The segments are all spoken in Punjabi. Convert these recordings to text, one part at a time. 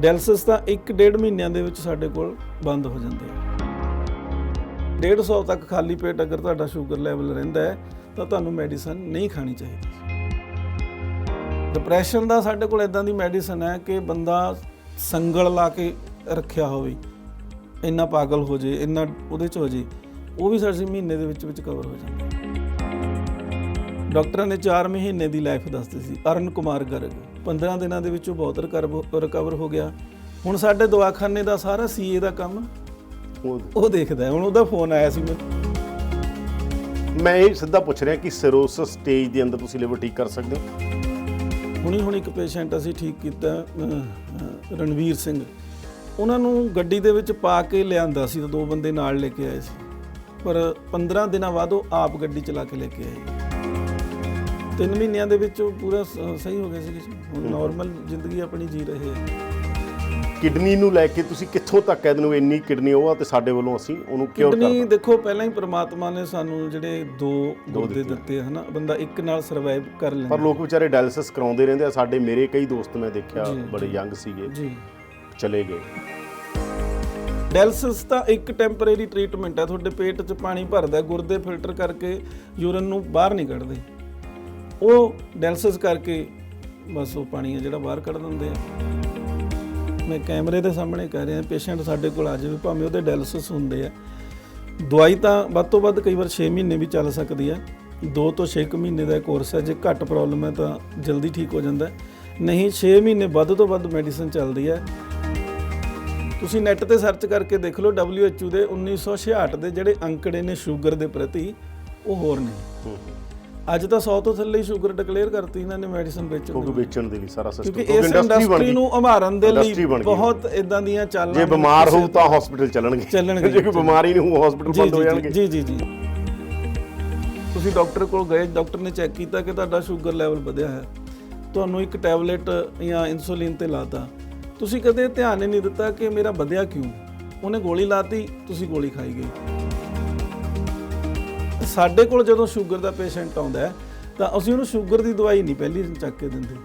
ਡੈਲਸਿਸ ਤਾਂ 1.5 ਮਹੀਨਿਆਂ ਦੇ ਵਿੱਚ ਸਾਡੇ ਕੋਲ ਬੰਦ ਹੋ ਜਾਂਦੇ ਆ। 150 ਤੱਕ ਖਾਲੀ ਪੇਟ ਅਗਰ ਤੁਹਾਡਾ ਸ਼ੂਗਰ ਲੈਵਲ ਰਹਿੰਦਾ ਹੈ, ਤਾਂ ਤੁਹਾਨੂੰ ਮੈਡੀਸਨ ਨਹੀਂ ਖਾਣੀ ਚਾਹੀਦੀ। ਡਿਪਰੈਸ਼ਨ ਦਾ ਸਾਡੇ ਕੋਲ ਇਦਾਂ ਦੀ ਮੈਡੀਸਨ ਹੈ ਕਿ ਬੰਦਾ ਸੰਗਲ ਲਾ ਕੇ ਰੱਖਿਆ ਹੋਵੇ, ਇੰਨਾ ਪਾਗਲ ਹੋ ਜੇ, ਇੰਨਾ ਉਹਦੇ ਚ ਹੋ ਜੇ, ਉਹ ਵੀ ਸਾਡੇ ਮਹੀਨੇ ਦੇ ਵਿੱਚ ਵਿੱਚ ਕਵਰ ਹੋ ਜਾਂਦਾ ਡਾਕਟਰਾਂ ਨੇ 4 ਮਹੀਨੇ ਦੀ ਲਾਈਫ ਦੱਸਦੀ ਸੀ ਅਰਨ ਕੁਮਾਰ ਗਰਗ। 15 ਦਿਨਾਂ ਦੇ ਵਿੱਚ ਉਹ ਬਹੁਤ ਰਿਕਵਰ ਹੋ ਗਿਆ। ਹੁਣ ਸਾਡੇ ਦਵਾਖਾਨੇ ਦਾ ਸਾਰਾ ਸੀਏ ਦਾ ਕੰਮ ਉਹ- ਦੇਖਦਾ। ਹੁਣ ਉਹਦਾ ਫੋਨ ਆਇਆ ਸੀ ਮੈਨੂੰ। ਮੈਂ ਇਹ ਸਿੱਧਾ ਪੁੱਛ ਰਿਹਾ ਕਿ ਸਿਰੋਸਿਸ ਸਟੇਜ ਦੇ ਅੰਦਰ ਤੁਸੀਂ ਲਿਵਰ ਠੀਕ ਕਰ ਸਕਦੇ ਹੋ? ਹੁਣੀ ਹੁਣ ਇੱਕ ਪੇਸ਼ੈਂਟ ਅਸੀਂ ਠੀਕ ਕੀਤਾ ਰਣਵੀਰ ਸਿੰਘ। ਉਹਨਾਂ ਨੂੰ ਗੱਡੀ ਦੇ ਵਿੱਚ ਪਾ ਕੇ ਲਿਆਂਦਾ ਸੀ ਤਾਂ ਦੋ ਬੰਦੇ ਨਾਲ ਲੈ ਕੇ ਆਏ ਸੀ। ਪਰ 15 ਦਿਨਾਂ ਬਾਅਦ ਉਹ ਆਪ ਗੱਡੀ ਚਲਾ ਕੇ ਲੈ ਕੇ ਆਏ। ਤਿੰਨ ਮਹੀਨਿਆਂ ਦੇ ਵਿੱਚ ਉਹ ਪੂਰਾ ਸ- ਸਹੀ ਹੋ ਗਿਆ ਸੀ ਹੁਣ ਨਾਰਮਲ ਜ਼ਿੰਦਗੀ ਆਪਣੀ ਜੀ ਰਹੇ ਹੈ ਕਿਡਨੀ ਨੂੰ ਲੈ ਕੇ ਤੁਸੀਂ ਕਿੱਥੋਂ ਤੱਕ ਹੋ? ਇੰਨੀ ਕਿਡਨੀ ਉਹ ਆ ਤੇ ਸਾਡੇ ਵੱਲੋਂ ਅਸੀਂ ਉਹਨੂੰ ਕਿਉਂ ਕਿਡਨੀ ਕਰਦਾ ਦੇਖੋ ਪਹਿਲਾਂ ਹੀ ਪ੍ਰਮਾਤਮਾ ਨੇ ਸਾਨੂੰ ਜਿਹੜੇ ਦੋ ਗੁਰਦੇ ਦਿੱਤੇ ਹਨਾ? ਬੰਦਾ ਇੱਕ ਨਾਲ ਸਰਵਾਈਵ ਕਰ ਲੈਂਦਾ। ਪਰ ਲੋਕ ਵਿਚਾਰੇ ਡਾਇਲਿਸਿਸ ਕਰਾਉਂਦੇ ਰਹਿੰਦੇ ਆ। ਸਾਡੇ ਮੇਰੇ ਕਈ ਦੋਸਤ ਮੈਂ ਦੇਖਿਆ ਜੀ, ਬੜੇ ਯੰਗ ਸੀਗੇ। ਜੀ। ਚਲੇ ਗਏ। ਡੈਲਸਿਸ ਤਾਂ ਇੱਕ ਟੈਂਪਰੇਰੀ ਟ੍ਰੀਟਮੈਂਟ ਹੈ ਤੁਹਾਡੇ ਪੇਟ 'ਚ ਪਾਣੀ ਭਰਦਾ ਗੁਰਦੇ ਫਿਲਟਰ ਕਰਕੇ ਯੂਰਿਨ ਨੂੰ ਬਾਹਰ ਨਹੀਂ ਕੱਢਦੇ। ਉਹ ਡੈਲਸਿਸ ਕਰਕੇ ਬਸ ਉਹ ਪਾਣੀ ਹੈ ਜਿਹੜਾ ਬਾਹਰ ਕੱਢ ਦਿੰਦੇ ਆ। ਮੈਂ ਕੈਮਰੇ ਦੇ ਸਾਹਮਣੇ ਕਹਿ ਰਿਹਾ ਪੇਸ਼ੈਂਟ ਸਾਡੇ ਕੋਲ ਆ ਜਾਵੇ, ਭਾਵੇਂ ਉਹਦੇ ਡੈਲਸਿਸ ਹੁੰਦੇ ਆ। ਦਵਾਈ ਤਾਂ ਵੱਧ ਤੋਂ ਵੱਧ ਕਈ ਵਾਰ 6 ਮਹੀਨੇ ਵੀ ਚੱਲ ਸਕਦੀ ਹੈ 2 ਤੋਂ 6 ਮਹੀਨੇ ਦਾ ਕੋਰਸ ਹੈ ਜੇ ਘੱਟ ਪ੍ਰੋਬਲਮ ਹੈ ਤਾਂ ਜਲਦੀ ਠੀਕ ਹੋ ਜਾਂਦਾ। ਨਹੀਂ 6 ਮਹੀਨੇ ਵੱਧ ਤੋਂ ਵੱਧ ਮੈਡੀਸਨ ਚੱਲਦੀ ਹੈ ਤੁਸੀਂ ਨੈਟ ਤੇ ਸਰਚ ਕਰਕੇ ਦੇਖ ਲਓ WHO ਦੇ 1966 ਦੇ ਜਿਹੜੇ ਅੰਕੜੇ ਨੇ ਸ਼ੂਗਰ ਦੇ ਪ੍ਰਤੀ, ਉਹ ਹੋਰ ਨੇ। ਅੱਜ ਤਾਂ 100 ਤੋਂ ਥੱਲੇ ਹੀ ਸ਼ੂਗਰ ਡਿਕਲੇਅਰ ਕਰਤੀ ਇਹਨਾਂ ਨੇ ਮੈਡੀਸਨ ਵੇਚਣ ਕਿਉਂਕਿ ਵੇਚਣ ਦੇ ਲਈ ਸਾਰਾ ਸਿਸਟਮ ਕਿਉਂਕਿ ਇਸ ਇੰਡਸਟਰੀ ਨੂੰ ਉਭਾਰਨ ਦੇ ਲਈ। ਬਹੁਤ ਇਦਾਂ ਦੀਆਂ ਚਾਲਾਂ ਜੇ ਬਿਮਾਰ ਹੋਊ ਤਾਂ ਹਸਪੀਟਲ ਚੱਲਣਗੇ। ਚੱਲਣਗੇ। ਜੇ ਕੋਈ ਬਿਮਾਰੀ ਨਹੀਂ ਹੋਊ ਹਸਪੀਟਲ ਬੰਦ ਹੋ ਜਾਣਗੇ। ਜੀ ਜੀ ਜੀ। ਤੁਸੀਂ ਡਾਕਟਰ ਕੋਲ ਗਏ ਡਾਕਟਰ ਨੇ ਚੈੱਕ ਕੀਤਾ ਕਿ ਤੁਹਾਡਾ ਸ਼ੂਗਰ ਲੈਵਲ ਵਧਿਆ ਹੈ। ਤੁਹਾਨੂੰ ਇੱਕ ਟੈਬਲੇਟ ਜਾਂ ਇਨਸੂਲਿਨ ਤੇ ਲਾਤਾ। ਤੁਸੀਂ ਕਦੇ ਧਿਆਨ ਹੀ ਨਹੀਂ ਦਿੱਤਾ ਕਿ ਮੇਰਾ ਵਧਿਆ ਕਿਉਂ? ਉਹਨੇ ਗੋਲੀ ਲਾਤੀ ਤੁਸੀਂ ਗੋਲੀ ਖਾਈ ਗਈ ਸਾਡੇ ਕੋਲ ਜਦੋਂ ਸ਼ੂਗਰ ਦਾ ਪੇਸ਼ੈਂਟ ਆਉਂਦਾ ਹੈ ਤਾਂ ਅਸੀਂ ਉਹਨੂੰ ਸ਼ੂਗਰ ਦੀ ਦਵਾਈ ਨਹੀਂ ਪਹਿਲੀ ਚੱਕ ਕੇ ਦਿੰਦੇ।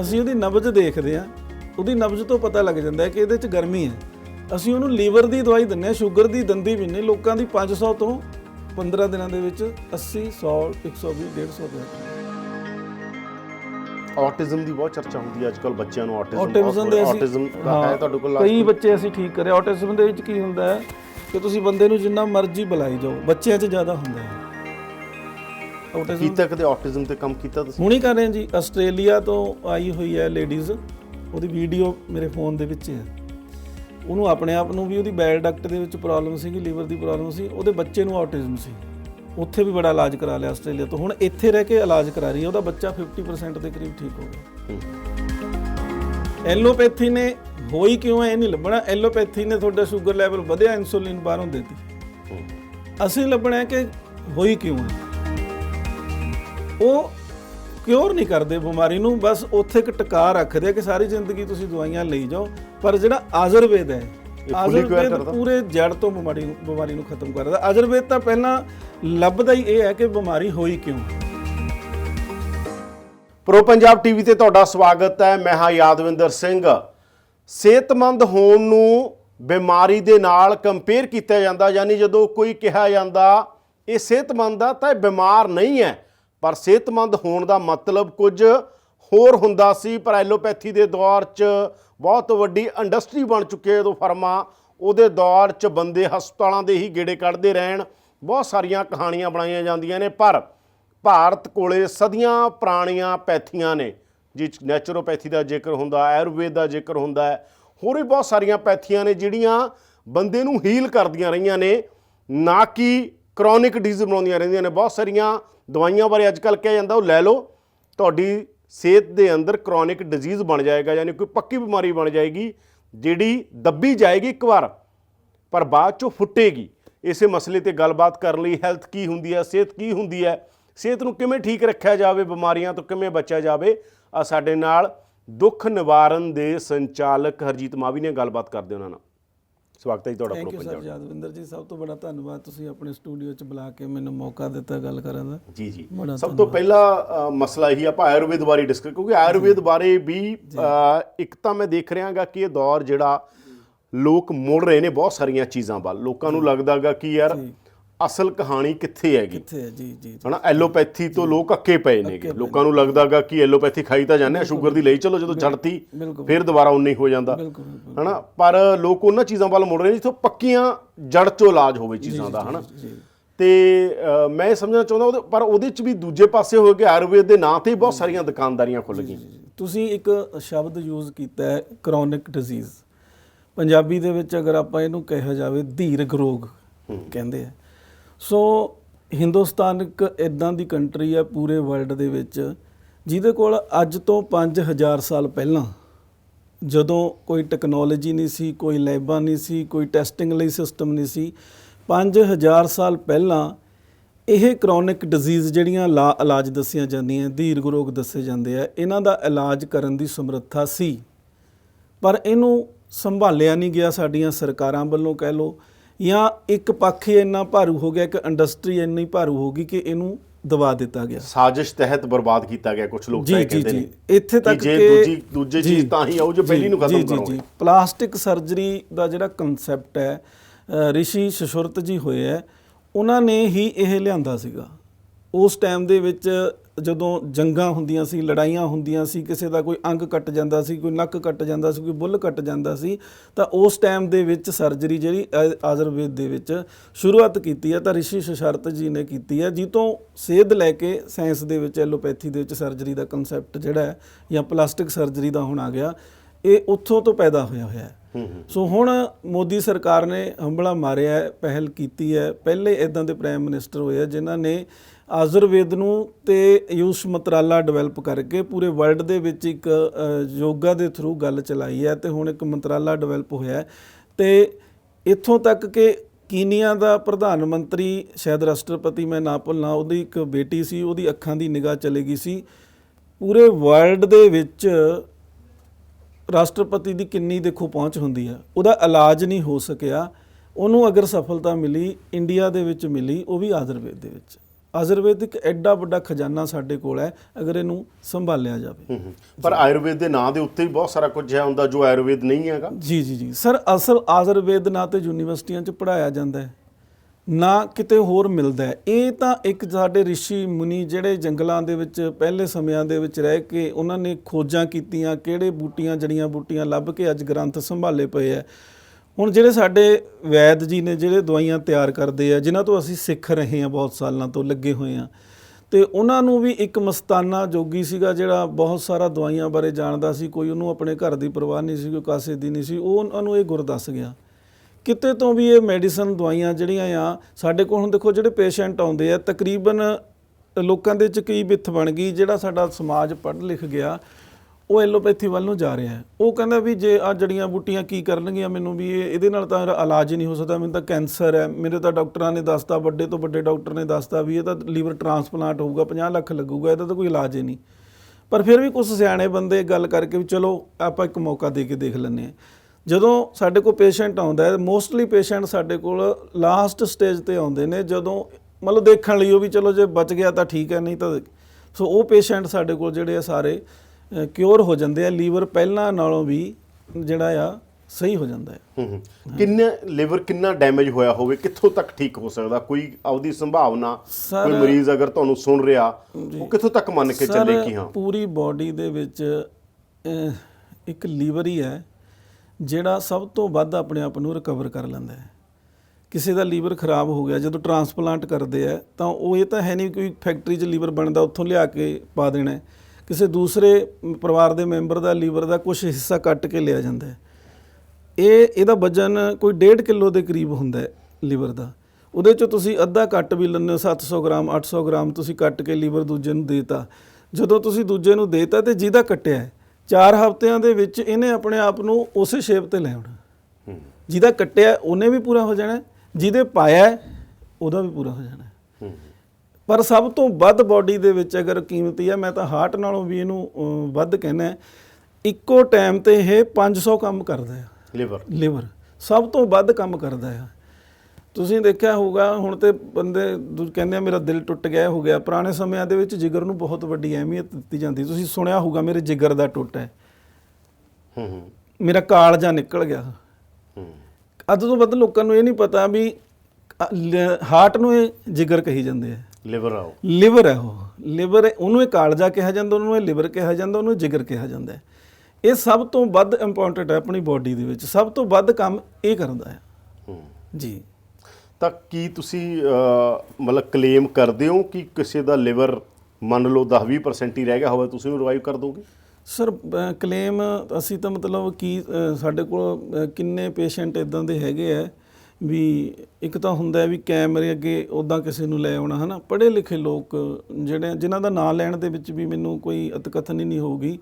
ਅਸੀਂ ਉਹਦੀ ਨਬਜ਼ ਦੇਖਦੇ ਆ ਉਹਦੀ ਨਬਜ਼ ਤੋਂ ਪਤਾ ਲੱਗ ਜਾਂਦਾ ਹੈ ਕਿ ਇਹਦੇ 'ਚ ਗਰਮੀ ਹੈ। ਅਸੀਂ ਉਹਨੂੰ ਲੀਵਰ ਦੀ ਦਵਾਈ ਦਿੰਨੇ ਆ ਸ਼ੂਗਰ ਦੀ ਦੰਦੀ ਵੀ ਨਹੀਂ ਲੋਕਾਂ ਦੀ 500 ਤੋਂ 15 ਦਿਨਾਂ ਦੇ ਵਿੱਚ 80 100 120 150 ਦੇ ਆਟਿਜ਼ਮ ਦੀ ਬਹੁਤ ਚਰਚਾ ਹੁੰਦੀ ਹੈ ਅੱਜਕੱਲ ਬੱਚਿਆਂ ਨੂੰ ਆਟਿਜ਼ਮ ਆਟਿਜ਼ਮ ਦੇ ਹੈ ਤੁਹਾਡੇ ਕੋਲ ਕਈ ਬੱਚੇ ਅਸੀਂ ਠੀਕ ਕਰੇ ਆਟਿਜ਼ਮ ਦੇ ਵਿੱਚ ਕੀ ਹੁੰਦਾ ਹੈ ਕਿ ਤੁਸੀਂ ਬੰਦੇ ਨੂੰ ਜਿੰਨਾ ਮਰਜ਼ੀ ਬੁਲਾਈ ਜਾਓ ਬੱਚਿਆਂ 'ਚ ਜ਼ਿਆਦਾ ਹੁੰਦਾ ਹੈ। ਆਟਿਜ਼ਮ ਕੀਤਾ ਕਦੇ ਆਟਿਜ਼ਮ ਤੇ ਕੰਮ ਕੀਤਾ ਤੁਸੀਂ? ਹੁਣੀ ਕਰ ਰਹੇ ਹਾਂ ਜੀ। ਆਸਟ੍ਰੇਲੀਆ ਤੋਂ ਆਈ ਹੋਈ ਹੈ ਲੇਡੀਜ਼ ਉਹਦੀ ਵੀਡੀਓ ਮੇਰੇ ਫੋਨ ਦੇ ਵਿੱਚ ਹੈ। ਉਹਨੂੰ ਆਪਣੇ ਆਪ ਨੂੰ ਵੀ ਉਹਦੀ ਬੈਲ ਡਕਟ ਦੇ ਵਿੱਚ ਪ੍ਰੋਬਲਮ ਸੀਗੀ ਲੀਵਰ ਦੀ ਪ੍ਰੋਬਲਮ ਸੀ। ਉਹਦੇ ਬੱਚੇ ਨੂੰ ਆਟਿਜ਼ਮ ਸੀ। ਉੱਥੇ ਵੀ ਬੜਾ ਇਲਾਜ ਕਰਾ ਲਿਆ ਆਸਟ੍ਰੇਲੀਆ ਤੋਂ। ਹੁਣ ਇੱਥੇ ਰਹਿ ਕੇ ਇਲਾਜ ਕਰਾ ਰਹੀ ਹੈ। ਉਹਦਾ ਬੱਚਾ 50% ਦੇ ਕਰੀਬ ਠੀਕ ਹੋ ਗਿਆ। ਐਲੋਪੈਥੀ ਨੇ ਹੋਈ ਕਿਉਂ ਹੈ? ਇਹ ਨਹੀਂ ਲੱਭਣਾ। ਐਲੋਪੈਥੀ ਨੇ ਤੁਹਾਡਾ ਸ਼ੂਗਰ ਲੈਵਲ ਵਧਿਆ ਇਨਸੂਲਿਨ ਬਾਹਰੋਂ ਦੇਤੀ। ਅਸੀਂ ਲੱਭਣਾ ਕਿ ਹੋਈ ਕਿਉਂ ਹੈ? ਉਹ ਕਿਉਰ ਨਹੀਂ ਕਰਦੇ ਬਿਮਾਰੀ ਨੂੰ ਬਸ ਉੱਥੇ ਇੱਕ ਟਿਕਾ ਰੱਖਦੇ ਆ ਕਿ ਸਾਰੀ ਜ਼ਿੰਦਗੀ ਤੁਸੀਂ ਦਵਾਈਆਂ ਲਈ ਜਾਓ। ਪਰ ਜਿਹੜਾ ਆਯੁਰਵੇਦ ਹੈ ਆਯੁਰਵੇਦ। ਪੂਰੇ ਜੜ ਤੋਂ ਬਿਮਾਰੀ ਨੂੰ ਬਿਮਾਰੀ ਨੂੰ ਖਤਮ ਕਰਦਾ। ਆਯੁਰਵੇਦ ਤਾਂ ਪਹਿਲਾਂ ਲੱਭਦਾ ਹੀ ਇਹ ਹੈ ਕਿ ਬਿਮਾਰੀ ਹੋਈ ਕਿਉਂ। ਪ੍ਰੋ ਪੰਜਾਬ ਟੀਵੀ ਤੇ ਤੁਹਾਡਾ ਸਵਾਗਤ ਹੈ। ਮੈਂ ਹਾਂ ਯਾਦਵਿੰਦਰ ਸਿੰਘ। ਸਿਹਤਮੰਦ ਹੋਣ ਨੂੰ ਬਿਮਾਰੀ ਦੇ ਨਾਲ ਕੰਪੇਅਰ ਕੀਤਾ ਜਾਂਦਾ ਯਾਨੀ ਜਦੋਂ ਕੋਈ ਕਿਹਾ ਜਾਂਦਾ ਇਹ ਸਿਹਤਮੰਦ ਆ ਤਾਂ ਇਹ ਬਿਮਾਰ ਨਹੀਂ ਹੈ। ਪਰ ਸਿਹਤਮੰਦ ਹੋਣ ਦਾ ਮਤਲਬ ਕੁਝ ਹੋਰ ਹੁੰਦਾ ਸੀ, ਪਰ ਐਲੋਪੈਥੀ ਦੇ ਦੌਰ 'ਚ ਬਹੁਤ ਵੱਡੀ ਇੰਡਸਟਰੀ ਬਣ ਚੁੱਕੀ ਹੈ। ਜਦੋਂ ਫਰਮਾ ਉਹਦੇ ਦੌਰ 'ਚ ਬੰਦੇ ਹਸਪਤਾਲਾਂ ਦੇ ਹੀ ਗੇੜੇ ਕੱਢਦੇ ਰਹਿਣ, ਬਹੁਤ ਸਾਰੀਆਂ ਕਹਾਣੀਆਂ ਬਣਾਈਆਂ ਜਾਂਦੀਆਂ ਨੇ, ਪਰ ਭਾਰਤ ਕੋਲੇ ਸਦੀਆਂ ਪੁਰਾਣੀਆਂ ਪੈਥੀਆਂ ਨੇ ਜਿਹ ਨੈਚੁਰੋਪੈਥੀ ਦਾ ਜ਼ਿਕਰ ਹੁੰਦਾ, ਆਯੁਰਵੇਦ ਦਾ ਜ਼ਿਕਰ ਹੁੰਦਾ ਹੈ, ਹੋਰ ਵੀ ਬਹੁਤ ਸਾਰੀਆਂ ਪੈਥੀਆਂ ਨੇ, ਜਿਹੜੀਆਂ ਬੰਦੇ ਨੂੰ ਹੀਲ ਕਰਦੀਆਂ ਰਹੀਆਂ ਨੇ, ਨਾ ਕਿ ਕ੍ਰੋਨਿਕ ਡਿਜ਼ੀਜ਼ ਬਣਾਉਂਦੀਆਂ ਰਹਿੰਦੀਆਂ ਨੇ। ਬਹੁਤ ਸਾਰੀਆਂ ਦਵਾਈਆਂ ਬਾਰੇ ਅੱਜ ਅੱਜਕੱਲ ਕਿਹਾ ਜਾਂਦਾ, ਉਹ ਲੈ ਲਓ, ਤੁਹਾਡੀ ਸਿਹਤ ਦੇ ਅੰਦਰ ਕ੍ਰੋਨਿਕ ਡਿਜ਼ੀਜ਼ ਬਣ ਜਾਏਗਾ, ਯਾਨੀ ਕੋਈ ਪੱਕੀ ਬਿਮਾਰੀ ਬਣ ਜਾਏਗੀ, ਜਿਹੜੀ ਦੱਬੀ ਜਾਏਗੀ ਇੱਕ ਵਾਰ, ਪਰ ਬਾਅਦ ਚੋਂ ਫੁੱਟੇਗੀ। ਇਸੇ ਮਸਲੇ ਤੇ ਗੱਲਬਾਤ ਕਰਨ ਲਈ ਹੈਲਥ ਕੀ ਹੁੰਦੀ ਹੈ, ਸਿਹਤ ਕੀ ਹੁੰਦੀ ਹੈ, ਸਿਹਤ ਨੂੰ ਕਿਵੇਂ ਠੀਕ ਰੱਖਿਆ ਜਾਵੇ, ਬਿਮਾਰੀਆਂ ਤੋਂ ਕਿਵੇਂ ਬਚਿਆ ਜਾਵੇ ਆ ਸਾਡੇ ਨਾਲ ਦੁੱਖ ਨਿਵਾਰਨ ਦੇ ਸੰਚਾਲਕ ਹਰਜੀਤ ਮਾਵੀ ਨੇ ਗੱਲਬਾਤ ਕਰਦੇ ਉਹਨਾਂ ਨਾਲ। ਸਵਾਗਤ ਹੈ ਜੀ ਤੁਹਾਡਾ ਥੈਂਕ ਪ੍ਰੋ ਯੂ ਸਰ ਪੰਜਾਬ ਯਾਦਵਿੰਦਰ ਜੀ ਸਭ ਤੋਂ ਬੜਾ ਧੰਨਵਾਦ ਤੁਸੀਂ ਆਪਣੇ ਸਟੂਡੀਓ 'ਚ ਬੁਲਾ ਕੇ ਮੈਨੂੰ ਮੌਕਾ ਦਿੱਤਾ ਗੱਲ ਕਰਨ ਦਾ। ਜੀ ਜੀ। ਸਭ ਤੋਂ ਪਹਿਲਾ ਮਸਲਾ ਇਹੀ ਆਪਾਂ ਆਯੁਰਵੇਦ ਬਾਰੇ ਡਿਸਕਸ ਕਿਉਂਕਿ ਆਯੁਰਵੇਦ ਬਾਰੇ ਵੀ ਇੱਕ ਤਾਂ ਮੈਂ ਦੇਖ ਰਿਹਾਗਾ ਕਿ ਇਹ ਦੌਰ ਜਿਹੜਾ ਲੋਕ ਮੁੜ ਰਹੇ ਨੇ ਬਹੁਤ ਸਾਰੀਆਂ ਚੀਜ਼ਾਂ ਵੱਲ। ਲੋਕਾਂ ਨੂੰ ਲੱਗਦਾਗਾ ਕਿ ਯਾਰ ਅਸਲ ਕਹਾਣੀ ਕਿੱਥੇ ਹੈਗੀ? ਕਿੱਥੇ ਹੈ? ਜੀ ਜੀ। ਹਨਾ ਐਲੋਪੈਥੀ ਤੋਂ ਲੋਕ ਅੱਕੇ ਪਏ ਨੇਗੇ। ਲੋਕਾਂ ਨੂੰ ਲੱਗਦਾਗਾ ਕਿ ਐਲੋਪੈਥੀ ਖਾਈ ਤਾਂ ਜਾਂਦੇ ਆ ਸ਼ੂਗਰ ਦੀ ਲਈ ਚਲੋ ਜਦੋਂ ਛੱਡਤੀ ਫਿਰ ਦੁਬਾਰਾ ਉਨੀ ਹੋ ਜਾਂਦਾ। ਬਿਲਕੁਲ ਬਿਲਕੁਲ ਹਨਾ ਪਰ ਲੋਕ ਉਹਨਾਂ ਚੀਜ਼ਾਂ ਵੱਲ ਮੁੜ ਰਹੇ ਨੇ ਜਿੱਥੋਂ ਪੱਕੀਆਂ ਜੜ ਤੋਂ ਇਲਾਜ ਹੋਵੇ ਚੀਜ਼ਾਂ ਦਾ ਹਨਾ। ਤੇ ਮੈਂ ਸਮਝਣਾ ਚਾਹੁੰਦਾ ਪਰ ਉਹਦੇ ਚ ਵੀ ਦੂਜੇ ਪਾਸੇ ਹੋ ਕੇ ਆਯੁਰਵੇਦ ਦੇ ਨਾਂ ਤੇ ਹੀ ਬਹੁਤ ਸਾਰੀਆਂ ਦੁਕਾਨਦਾਰੀਆਂ ਖੁੱਲ ਗਈਆਂ। ਤੁਸੀਂ ਇੱਕ ਸ਼ਬਦ ਯੂਜ਼ ਕੀਤਾ ਹੈ ਕ੍ਰੋਨਿਕ ਡਿਜ਼ੀਜ਼। ਪੰਜਾਬੀ ਦੇ ਵਿੱਚ ਅਗਰ ਆਪਾਂ ਇਹਨੂੰ ਕਿਹਾ ਜਾਵੇ ਧੀਰਘ ਰੋਗ ਕਹਿੰਦੇ ਆ। ਸੋ ਹਿੰਦੁਸਤਾਨ ਇੱਕ ਇਦਾਂ ਦੀ ਕੰਟਰੀ ਆ ਪੂਰੇ ਵਰਲਡ ਦੇ ਵਿੱਚ, ਜਿਹਦੇ ਕੋਲ ਅੱਜ ਤੋਂ 5000 ਸਾਲ ਪਹਿਲਾਂ ਜਦੋਂ ਕੋਈ ਟੈਕਨੋਲੋਜੀ ਨਹੀਂ ਸੀ, ਕੋਈ ਲੈਬਾਂ ਨਹੀਂ ਸੀ, ਕੋਈ ਟੈਸਟਿੰਗ ਲਈ ਸਿਸਟਮ ਨਹੀਂ ਸੀ 5000 ਸਾਲ ਪਹਿਲਾਂ ਇਹ ਕ੍ਰੋਨਿਕ ਡਿਜ਼ੀਜ਼ ਜਿਹੜੀਆਂ ਲਾ, ਇਲਾਜ ਦੱਸੀਆਂ ਜਾਂਦੀਆਂ ਦੀਰਘ ਰੋਗ ਦੱਸੇ ਜਾਂਦੇ ਆ, ਇਹਨਾਂ ਦਾ ਇਲਾਜ ਕਰਨ ਦੀ ਸਮਰੱਥਾ ਸੀ। ਪਰ ਇਹਨੂੰ ਸੰਭਾਲਿਆ ਨਹੀਂ ਗਿਆ ਸਾਡੀਆਂ ਸਰਕਾਰਾਂ ਵੱਲੋਂ ਕਹਿ ਲੋ ਜਾਂ ਇੱਕ ਪੱਖ ਹੀ ਇੰਨਾ ਭਾਰੂ ਹੋ ਗਿਆ ਕਿ ਇੰਡਸਟਰੀ ਇੰਨੀ ਭਾਰੂ ਹੋ ਗਈ ਕਿ ਇਹਨੂੰ ਦਬਾ ਦਿੱਤਾ ਗਿਆ। ਸਾਜ਼ਿਸ਼ ਤਹਿਤ ਬਰਬਾਦ ਕੀਤਾ ਗਿਆ ਕੁਝ ਲੋਕ ਤਾਂ ਜੀ ਜੀ ਕਹਿੰਦੇ ਜੀ। ਨੇ ਇੱਥੇ ਕਿ ਤੱਕ ਜੇ ਕਿ ਦੂਜੀ ਦੂਜੀ ਜੀ, ਚੀਜ਼ ਤਾਂ ਹੀ ਆਊ ਜੋ ਪਹਿਲੀ ਨੂੰ ਜੀ, ਖਤਮ ਜੀ, ਕਰੋਗੇ। ਜੀ ਪਲਾਸਟਿਕ ਸਰਜਰੀ ਦਾ ਜਿਹੜਾ ਕਨਸੈਪਟ ਹੈ ਰਿਸ਼ੀ ਸ਼ਸ਼ੁਰਤ ਜੀ ਹੋਏ ਹੈ ਉਹਨਾਂ ਨੇ ਹੀ ਇਹ ਲਿਆਂਦਾ ਸੀਗਾ। ਉਸ ਟਾਈਮ ਦੇ ਵਿੱਚ ਜਦੋਂ ਜੰਗਾਂ ਹੁੰਦੀਆਂ ਸੀ ਲੜਾਈਆਂ ਹੁੰਦੀਆਂ ਸੀ ਕਿਸੇ ਦਾ ਕੋਈ ਅੰਗ ਕੱਟ ਜਾਂਦਾ ਸੀ ਕੋਈ ਨੱਕ ਕੱਟ ਜਾਂਦਾ ਸੀ ਕੋਈ ਬੁੱਲ ਕੱਟ ਜਾਂਦਾ ਸੀ ਤਾਂ ਉਸ ਟਾਈਮ ਦੇ ਵਿੱਚ ਸਰਜਰੀ ਜਿਹੜੀ ਆਯੁਰਵੇਦ ਦੇ ਵਿੱਚ ਸ਼ੁਰੂਆਤ ਕੀਤੀ ਹੈ ਤਾਂ ਰਿਸ਼ੀ ਸ਼ਸ਼ਰਤ ਜੀ ਨੇ ਕੀਤੀ ਹੈ ਜਿਹ ਤੋਂ ਸੇਧ ਲੈ ਕੇ ਸਾਇੰਸ ਦੇ ਵਿੱਚ ਐਲੋਪੈਥੀ ਦੇ ਵਿੱਚ ਸਰਜਰੀ ਦਾ ਕਨਸੈਪਟ ਜਿਹੜਾ ਹੈ ਜਾਂ ਪਲਾਸਟਿਕ ਸਰਜਰੀ ਦਾ ਹੁਣ ਆ ਗਿਆ ਇਹ ਉੱਥੋਂ ਤੋਂ ਪੈਦਾ ਹੋਇਆ ਹੋਇਆ ਹੈ। ਸੋ ਹੁਣ ਮੋਦੀ ਸਰਕਾਰ ਨੇ ਹੰਬਲਾ ਮਾਰਿਆ ਹੈ, ਪਹਿਲ ਕੀਤੀ ਹੈ ਪਹਿਲੇ ਇਦਾਂ ਦੇ ਪ੍ਰਾਈਮ ਮਿਨਿਸਟਰ ਹੋਏ ਆ ਜਿਨ੍ਹਾਂ ਨੇ ਆਯੁਰਵੇਦ ਨੂੰ ਤੇ ਆਯੁਸ਼ ਮੰਤਰਾਲਾ ਡਿਵੈਲਪ ਕਰਕੇ ਪੂਰੇ ਵਰਲਡ ਦੇ ਵਿੱਚ ਇੱਕ ਯੋਗਾ ਦੇ ਥਰੂ ਗੱਲ ਚਲਾਈ ਹੈ ਤੇ ਹੁਣ ਇੱਕ ਮੰਤਰਾਲਾ ਡਿਵੈਲਪ ਹੋਇਆ ਹੈ। ਤੇ ਇੱਥੋਂ ਤੱਕ ਕਿ ਕੀਨੀਆ ਦਾ ਪ੍ਰਧਾਨ ਮੰਤਰੀ ਸ਼ਾਇਦ ਰਾਸ਼ਟਰਪਤੀ, ਮੈਂ ਨਾ ਭੁੱਲਾਂ, ਉਹਦੀ ਇੱਕ ਬੇਟੀ ਸੀ, ਉਹਦੀ ਅੱਖਾਂ ਦੀ ਨਿਗਾਹ ਚਲੇ ਗਈ ਸੀ। ਪੂਰੇ ਵਰਲਡ ਦੇ ਵਿੱਚ ਰਾਸ਼ਟਰਪਤੀ ਦੀ ਕਿੰਨੀ ਦੇਖੋ ਪਹੁੰਚ ਹੁੰਦੀ ਹੈ, ਉਹਦਾ ਇਲਾਜ ਨਹੀਂ ਹੋ ਸਕਿਆ, ਉਹਨੂੰ ਅਗਰ ਸਫਲਤਾ ਮਿਲੀ, ਇੰਡੀਆ ਦੇ ਵਿੱਚ ਮਿਲੀ, ਉਹ ਵੀ ਆਯੁਰਵੇਦ ਦੇ ਵਿੱਚ। ਆਯੁਰਵੇਦ ਇੱਕ ਐਡਾ ਵੱਡਾ ਖਜ਼ਾਨਾ ਸਾਡੇ ਕੋਲ ਹੈ ਅਗਰ ਇਹਨੂੰ ਸੰਭਾਲਿਆ ਜਾਵੇ। ਹੂੰ ਹੂੰ। ਪਰ ਆਯੁਰਵੇਦ ਦੇ ਨਾਂ ਦੇ ਉੱਤੇ ਵੀ ਬਹੁਤ ਸਾਰਾ ਕੁਝ ਹੈ ਹੁੰਦਾ ਜੋ ਆਯੁਰਵੇਦ ਨਹੀਂ ਹੈਗਾ। ਜੀ ਜੀ ਜੀ। ਸਰ ਅਸਲ ਆਯੁਰਵੇਦ ਨਾ ਤੇ ਯੂਨੀਵਰਸਿਟੀਆਂ 'ਚ ਪੜਾਇਆ ਜਾਂਦਾ ਹੈ। ਨਾ ਕਿਤੇ ਹੋਰ ਮਿਲਦਾ ਹੈ। ਇਹ ਤਾਂ ਇੱਕ ਸਾਡੇ ਰਿਸ਼ੀ ਮੁਨੀ ਜਿਹੜੇ ਜੰਗਲਾਂ ਦੇ ਵਿੱਚ ਪਹਿਲੇ ਸਮਿਆਂ ਦੇ ਵਿੱਚ ਰਹਿ ਕੇ ਉਹਨਾਂ ਨੇ ਖੋਜਾਂ ਕੀਤੀਆਂ ਕਿਹੜੇ ਬੂਟੀਆਂ ਜੜੀਆਂ ਬੂਟੀਆਂ ਲੱਭ ਕੇ ਅੱਜ ਗ੍ਰੰਥ ਸੰਭਾਲੇ ਪਏ ਆ ਹੁਣ ਜਿਹੜੇ ਸਾਡੇ ਵੈਦ ਜੀ ਨੇ ਜਿਹੜੇ ਦਵਾਈਆਂ ਤਿਆਰ ਕਰਦੇ ਆ, ਜਿਨ੍ਹਾਂ ਤੋਂ ਅਸੀਂ ਸਿੱਖ ਰਹੇ ਹਾਂ ਬਹੁਤ ਸਾਲਾਂ ਤੋਂ, ਲੱਗੇ ਹੋਏ ਆ ਤੇ ਉਹਨਾਂ ਨੂੰ ਵੀ ਇੱਕ ਮਸਤਾਨਾ ਜੋਗੀ ਸੀਗਾ ਜਿਹੜਾ ਬਹੁਤ ਸਾਰਾ ਦਵਾਈਆਂ ਬਾਰੇ ਜਾਣਦਾ ਸੀ, ਕੋਈ ਉਹਨੂੰ ਆਪਣੇ ਘਰ ਦੀ ਪਰਵਾਹ ਨਹੀਂ ਸੀ, ਕੋਈ ਕਾਸੇ ਦੀ ਨਹੀਂ ਸੀ, ਉਹ ਉਹਨਾਂ ਨੂੰ ਇਹ ਗੁਰ ਦੱਸ ਗਿਆ। ਕਿਤੇ ਤੋਂ ਵੀ ਇਹ ਮੈਡੀਸਨ ਦਵਾਈਆਂ ਜਿਹੜੀਆਂ ਆ, ਸਾਡੇ ਕੋਲ ਹੁਣ ਦੇਖੋ ਜਿਹੜੇ ਪੇਸ਼ੈਂਟ ਆਉਂਦੇ ਆ, ਤਕਰੀਬਨ ਲੋਕਾਂ ਦੇ ਚ ਕੀ ਬਿੱਥ ਬਣ ਗਈ, ਜਿਹੜਾ ਸਾਡਾ ਸਮਾਜ ਪੜ੍ਹ ਲਿਖ ਗਿਆ ਉਹ ਐਲੋਪੈਥੀ ਵੱਲ ਨੂੰ ਜਾ ਰਿਹਾ ਹੈ। ਉਹ ਕਹਿੰਦਾ ਵੀ ਜੇ ਆ ਜੜੀਆਂ ਬੂਟੀਆਂ ਕੀ ਕਰਨਗੀਆਂ ਮੈਨੂੰ ਵੀ ਇਹ ਇਹਦੇ ਨਾਲ ਤਾਂ ਇਲਾਜ ਹੀ ਨਹੀਂ ਹੋ ਸਕਦਾ। ਮੈਨੂੰ ਤਾਂ ਕੈਂਸਰ ਹੈ। ਮੇਰੇ ਤਾਂ ਡਾਕਟਰਾਂ ਨੇ ਦੱਸਤਾ, ਵੱਡੇ ਤੋਂ ਵੱਡੇ ਡਾਕਟਰ ਨੇ ਦੱਸਤਾ ਵੀ ਇਹ ਤਾਂ ਲੀਵਰ ਟ੍ਰਾਂਸਪਲਾਂਟ ਹੋਊਗਾ 50 ਲੱਖ ਲੱਗੂਗਾ, ਇਹਦਾ ਤਾਂ ਕੋਈ ਇਲਾਜ ਹੀ ਨਹੀਂ। ਪਰ ਫਿਰ ਵੀ ਕੁਝ ਸਿਆਣੇ ਬੰਦੇ ਗੱਲ ਕਰਕੇ ਵੀ ਚਲੋ, ਆਪਾਂ ਇੱਕ ਮੌਕਾ ਦੇ ਕੇ ਦੇਖ ਲੈਂਦੇ ਹਾਂ। ਜਦੋਂ ਸਾਡੇ ਕੋਲ ਪੇਸ਼ੈਂਟ ਆਉਂਦਾ ਹੈ, ਮੋਸਟਲੀ ਪੇਸ਼ੈਂਟ ਸਾਡੇ ਕੋਲ ਲਾਸਟ ਸਟੇਜ ਤੇ ਆਉਂਦੇ ਨੇ, ਜਦੋਂ ਮਤਲਬ ਦੇਖਣ ਲਈ ਉਹ ਵੀ ਚਲੋ ਜੇ ਬਚ ਗਿਆ ਤਾਂ ਠੀਕ ਹੈ, ਨਹੀਂ ਤਾਂ ਸੋ ਉਹ ਪੇਸ਼ੈਂਟ ਸਾਡੇ ਕੋਲ ਜਿਹੜੇ ਆ ਸਾਰੇ ਕਿਉਰ ਹੋ ਜਾਂਦੇ ਆ ਲੀਵਰ ਪਹਿਲਾਂ ਨਾਲੋਂ ਵੀ ਜਿਹੜਾ ਆ ਸਹੀ ਹੋ ਜਾਂਦਾ ਹੈ। ਕਿੰਨਾ ਲਿਵਰ ਕਿੰਨਾ ਡੈਮੇਜ ਹੋਇਆ ਹੋਵੇ ਕਿੱਥੋਂ ਤੱਕ ਠੀਕ ਹੋ ਸਕਦਾ? ਕੋਈ ਆਪਦੀ ਸੰਭਾਵਨਾ ਕੋਈ ਮਰੀਜ਼ ਅਗਰ ਤੁਹਾਨੂੰ ਸੁਣ ਰਿਹਾ ਉਹ ਕਿੱਥੋਂ ਤੱਕ ਮੰਨ ਕੇ ਚੱਲੇ ਕਿ ਹਾਂ? ਪੂਰੀ ਬਾਡੀ ਦੇ ਵਿੱਚ ਇੱਕ ਲੀਵਰ ਹੀ ਹੈ ਜਿਹੜਾ ਸਭ ਤੋਂ ਵੱਧ ਆਪਣੇ ਆਪ ਨੂੰ ਰਿਕਵਰ ਕਰ ਲੈਂਦਾ ਹੈ। ਕਿਸੇ ਦਾ ਲੀਵਰ ਖਰਾਬ ਹੋ ਗਿਆ ਜਦੋਂ ਟਰਾਂਸਪਲਾਂਟ ਕਰਦੇ ਆ ਤਾਂ ਉਹ ਇਹ ਤਾਂ ਹੈ ਨਹੀਂ ਕੋਈ ਫੈਕਟਰੀ 'ਚ ਲੀਵਰ ਬਣਦਾ ਉੱਥੋਂ ਲਿਆ ਕੇ ਪਾ ਦੇਣਾ। ਕਿਸੇ ਦੂਸਰੇ ਪਰਿਵਾਰ ਦੇ ਮੈਂਬਰ ਦਾ ਲੀਵਰ ਦਾ ਕੁਝ ਹਿੱਸਾ ਕੱਟ ਕੇ ਲਿਆ ਜਾਂਦਾ ਹੈ। ਇਹ ਇਹਦਾ ਵਜਨ ਕੋਈ 1.5 ਕਿਲੋ ਦੇ ਕਰੀਬ ਹੁੰਦਾ ਹੈ ਲੀਵਰ ਦਾ। ਉਹਦੇ ਚੋਂ ਤੁਸੀਂ ਅੱਧਾ ਕੱਟ ਵੀ ਲੈਂਦੇ ਹੋ 700 ਗ੍ਰਾਮ 800 ਗ੍ਰਾਮ ਤੁਸੀਂ ਕੱਟ ਕੇ ਲੀਵਰ ਦੂਜੇ ਨੂੰ ਦੇਤਾ। ਜਦੋਂ ਤੁਸੀਂ ਦੂਜੇ ਨੂੰ ਦੇਤਾ ਤੇ ਜਿਹਦਾ ਕੱਟਿਆ ਹੈ, ਚਾਰ ਹਫ਼ਤਿਆਂ ਦੇ ਵਿੱਚ ਇਹਨੇ ਆਪਣੇ ਆਪ ਨੂੰ ਉਸੇ ਸ਼ੇਪ ਤੇ ਲੈ ਆਉਣਾ। ਜਿਹਦਾ ਕੱਟਿਆ ਉਹਨੇ ਵੀ ਪੂਰਾ ਹੋ ਜਾਣਾ ਜਿਹਦੇ ਪਾਇਆ ਉਹਦਾ ਵੀ ਪੂਰਾ ਹੋ ਜਾਣਾ ਪਰ ਸਭ ਤੋਂ ਵੱਧ ਬਾਡੀ ਦੇ ਵਿੱਚ ਅਗਰ ਕੀਮਤੀ ਹੈ ਮੈਂ ਤਾਂ ਹਾਰਟ ਨਾਲੋਂ ਵੀ ਇਹਨੂੰ ਵੱਧ ਕਹਿੰਦਾ ਇੱਕੋ ਟਾਈਮ ਤੇ ਇਹ 500 ਕੰਮ ਕਰਦਾ ਹੈ। ਲਿਵਰ ਲਿਵਰ ਸਭ ਤੋਂ ਵੱਧ ਕੰਮ ਕਰਦਾ ਆ ਤੁਸੀਂ ਦੇਖਿਆ ਹੋਊਗਾ ਹੁਣ ਤੇ ਬੰਦੇ ਕਹਿੰਦੇ ਆ ਮੇਰਾ ਦਿਲ ਟੁੱਟ ਗਿਆ ਹੋ ਗਿਆ। ਪੁਰਾਣੇ ਸਮਿਆਂ ਦੇ ਵਿੱਚ ਜਿਗਰ ਨੂੰ ਬਹੁਤ ਵੱਡੀ ਅਹਿਮੀਅਤ ਦਿੱਤੀ ਜਾਂਦੀ। ਤੁਸੀਂ ਸੁਣਿਆ ਹੋਊਗਾ ਮੇਰੇ ਜਿਗਰ ਦਾ ਟੁੱਟ ਹੈ। ਹੂੰ ਹੂੰ। ਮੇਰਾ ਕਾਲਜਾ ਨਿਕਲ ਗਿਆ। ਹੂੰ। ਅੱਧ ਤੋਂ ਵੱਧ ਲੋਕਾਂ ਨੂੰ ਇਹ ਨਹੀਂ ਪਤਾ ਵੀ ਹਾਰਟ ਨੂੰ ਇਹ ਜਿਗਰ ਕਹੀ ਜਾਂਦੇ ਆ। ਲਿਵਰ ਆਓ। ਲਿਵਰ ਹੈ ਉਹ। ਲਿਵਰ ਉਹਨੂੰ ਇਹ ਕਾਲਜਾ ਕਿਹਾ ਜਾਂਦਾ ਉਹਨੂੰ ਇਹ ਲਿਵਰ ਕਿਹਾ ਜਾਂਦਾ ਉਹਨੂੰ ਜਿਗਰ ਕਿਹਾ ਜਾਂਦਾ ਹੈ। ਇਹ ਸਭ ਤੋਂ ਵੱਧ ਇੰਪੋਰਟੈਂਟ ਹੈ ਆਪਣੀ ਬਾਡੀ ਦੇ ਵਿੱਚ। ਸਭ ਤੋਂ ਵੱਧ ਕੰਮ ਇਹ ਕਰਦਾ ਹੈ। ਹੂੰ। ਜੀ। ਤਾਂ ਕੀ ਤੁਸੀਂ ਮਤਲਬ ਕਲੇਮ ਕਰਦੇ ਹੋ ਕਿ ਕਿਸੇ ਦਾ ਲਿਵਰ ਮੰਨ ਲਓ 10-20% ਹੀ ਰਹਿ ਗਿਆ ਹੋਵੇ ਤੁਸੀਂ ਉਹਨੂੰ ਰਿਵਾਈਵ ਕਰ ਦੋਗੇ? ਸਰ ਕਲੇਮ ਅਸੀਂ ਤਾਂ ਮਤਲਬ ਕੀ ਸਾਡੇ ਕੋਲ ਕਿੰਨੇ ਪੇਸ਼ੈਂਟ ਇਦਾਂ ਦੇ ਹੈਗੇ ਆ ਵੀ ਇੱਕ ਤਾਂ ਹੁੰਦਾ ਵੀ ਕੈਮਰੇ ਅੱਗੇ ਉਦਾਂ ਕਿਸੇ ਨੂੰ ਲੈ ਆਉਣਾ, ਹਨਾ? ਪੜ੍ਹੇ ਲਿਖੇ ਲੋਕ ਜਿਹੜੇ ਜਿਨ੍ਹਾਂ ਦਾ ਨਾਂ ਲੈਣ ਦੇ ਵਿੱਚ ਵੀ ਮੈਨੂੰ ਕੋਈ ਅਤਕਥਨ ਹੀ ਨਹੀਂ ਹੋਊਗੀ।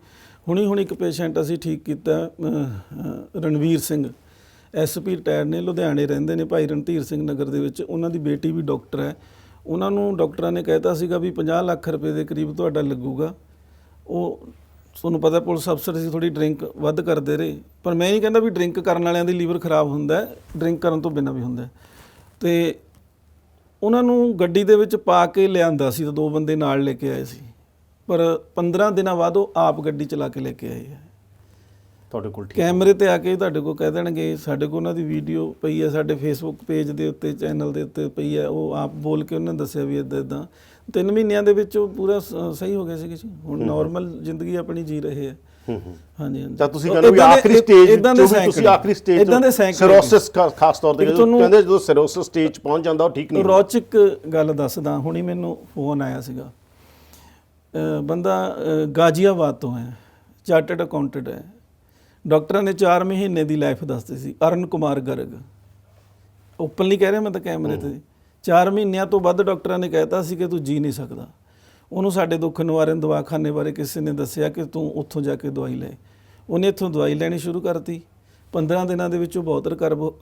ਹੁਣੀ ਹੁਣ ਇੱਕ ਪੇਸ਼ੈਂਟ ਅਸੀਂ ਠੀਕ ਕੀਤਾ ਰਣਵੀਰ ਸਿੰਘ। ਐਸਪੀ ਰਿਟਾਇਰ ਨੇ, ਲੁਧਿਆਣੇ ਰਹਿੰਦੇ ਨੇ। ਭਾਈ ਰਣਧੀਰ ਸਿੰਘ ਨਗਰ ਦੇ ਵਿੱਚ ਉਹਨਾਂ ਦੀ ਬੇਟੀ ਵੀ ਡਾਕਟਰ ਹੈ। ਉਹਨਾਂ ਨੂੰ ਡਾਕਟਰਾਂ ਨੇ ਕਹਿਤਾ ਸੀਗਾ ਵੀ 50 ਲੱਖ ਰੁਪਏ ਦੇ ਕਰੀਬ ਤੁਹਾਡਾ ਲੱਗੂਗਾ। ਉਹ ਤੁਹਾਨੂੰ ਪਤਾ ਪੁਲਿਸ ਅਫਸਰ ਸੀ ਥੋੜੀ ਡਰਿੰਕ ਵੱਧ ਕਰਦੇ ਰਹੇ। ਪਰ ਮੈਂ ਨਹੀਂ ਕਹਿੰਦਾ ਵੀ ਡਰਿੰਕ ਕਰਨ ਵਾਲਿਆਂ ਦੀ ਲੀਵਰ ਖਰਾਬ ਹੁੰਦਾ ਹੈ ਡਰਿੰਕ ਕਰਨ ਤੋਂ ਬਿਨਾਂ ਵੀ ਹੁੰਦਾ ਹੈ। ਤੇ ਉਹਨਾਂ ਨੂੰ ਗੱਡੀ ਦੇ ਵਿੱਚ ਪਾ ਕੇ ਲਿਆਂਦਾ ਸੀ ਤਾਂ ਦੋ ਬੰਦੇ ਨਾਲ ਲੈ ਕੇ ਆਏ ਸੀ। ਪਰ 15 ਦਿਨਾਂ ਬਾਅਦ ਉਹ ਆਪ ਗੱਡੀ ਚਲਾ ਕੇ ਲੈ ਕੇ ਆਏ ਹੈ ਤੁਹਾਡੇ ਕੋਲ ਠੀਕ ਕੈਮਰੇ ਤੇ ਆ ਕੇ ਤੁਹਾਡੇ ਕੋਲ ਕਹਿ ਦੇਣਗੇ ਸਾਡੇ ਕੋਲ ਉਹਨਾਂ ਦੀ ਵੀਡੀਓ ਪਈ ਹੈ ਸਾਡੇ ਫੇਸਬੁੱਕ ਪੇਜ ਦੇ ਉੱਤੇ ਚੈਨਲ ਦੇ ਉੱਤੇ ਪਈ ਹੈ ਉਹ ਆਪ ਬੋਲ ਕੇ ਉਹਨਾਂ ਨੇ ਦੱਸਿਆ ਵੀ ਇਦਾਂ ਇਦਾਂ ਤਿੰਨ ਮਹੀਨਿਆਂ ਦੇ ਵਿੱਚ ਉਹ ਪੂਰਾ ਸ- ਸਹੀ ਹੋ ਗਿਆ ਸੀ ਜੀ। ਹੁਣ ਨਾਰਮਲ ਜ਼ਿੰਦਗੀ ਆਪਣੀ ਜੀ ਰਹੇ ਹੈ ਹੂੰ ਹੂੰ। ਹਾਂਜੀ ਹਾਂਜੀ। ਤਾਂ ਤੁਸੀਂ ਕਹਿੰਦੇ ਵੀ ਏਦਾਂ ਦੇ- ਆਖਰੀ ਸਟੇਜ ਏਦਾਂ ਦੇ ਤੁਸੀਂ ਸੈਂਕੜੇ- ਆਖਰੀ ਸਟੇਜ ਏਦਾਂ ਦੇ ਸੈਂਕੜੇ ਸਿਰੋਸਿਸ ਖਾਸ ਤੌਰ ਤੇ ਇੱਕ ਜਦੋਂ ਤੁਹਾਨੂੰ- ਕਹਿੰਦੇ ਜਦੋਂ ਸਿਰੋਸਿਸ ਸਟੇਜ ਪਹੁੰਚ ਜਾਂਦਾ ਉਹ ਠੀਕ ਨਹੀਂ ਹੁੰਦਾ। ਰੌਚਕ ਗੱਲ ਦੱਸਦਾ ਹੁਣੀ ਮੈਨੂੰ ਫੋਨ ਆਇਆ ਸੀਗਾ। ਬੰਦਾ ਅ, ਗਾਜ਼ੀਆਬਾਦ ਤੋਂ ਹੈ ਚਾਰਟਰਡ ਅਕਾਊਂਟੈਂਟ ਹੈ। ਡਾਕਟਰਾਂ ਨੇ 4 ਮਹੀਨੇ ਦੀ ਲਾਈਫ ਦੱਸਦੀ ਸੀ ਅਰਨ ਕੁਮਾਰ ਗਰਗ। ਓਪਨਲੀ ਕਹਿ ਰਿਹਾ ਮੈਂ ਤਾਂ ਕੈਮਰੇ ਤੇ। 4 ਮਹੀਨਿਆਂ ਤੋਂ ਵੱਧ ਡਾਕਟਰਾਂ ਨੇ ਕਹਿਤਾ ਸੀ ਕਿ ਤੂੰ ਜੀ ਨਹੀਂ ਸਕਦਾ। ਉਹਨੂੰ ਸਾਡੇ ਦੁੱਖ ਨਿਵਾਰਨ ਦਵਾਖਾਨੇ ਬਾਰੇ ਕਿਸੇ ਨੇ ਦੱਸਿਆ ਕਿ ਤੂੰ ਉੱਥੋਂ ਜਾ ਕੇ ਦਵਾਈ ਲੈ। ਉਹਨੇ ਇੱਥੋਂ ਦਵਾਈ ਲੈਣੀ ਸ਼ੁਰੂ ਕਰਤੀ। 15 ਦਿਨਾਂ ਦੇ ਵਿੱਚ ਉਹ ਬਹੁਤ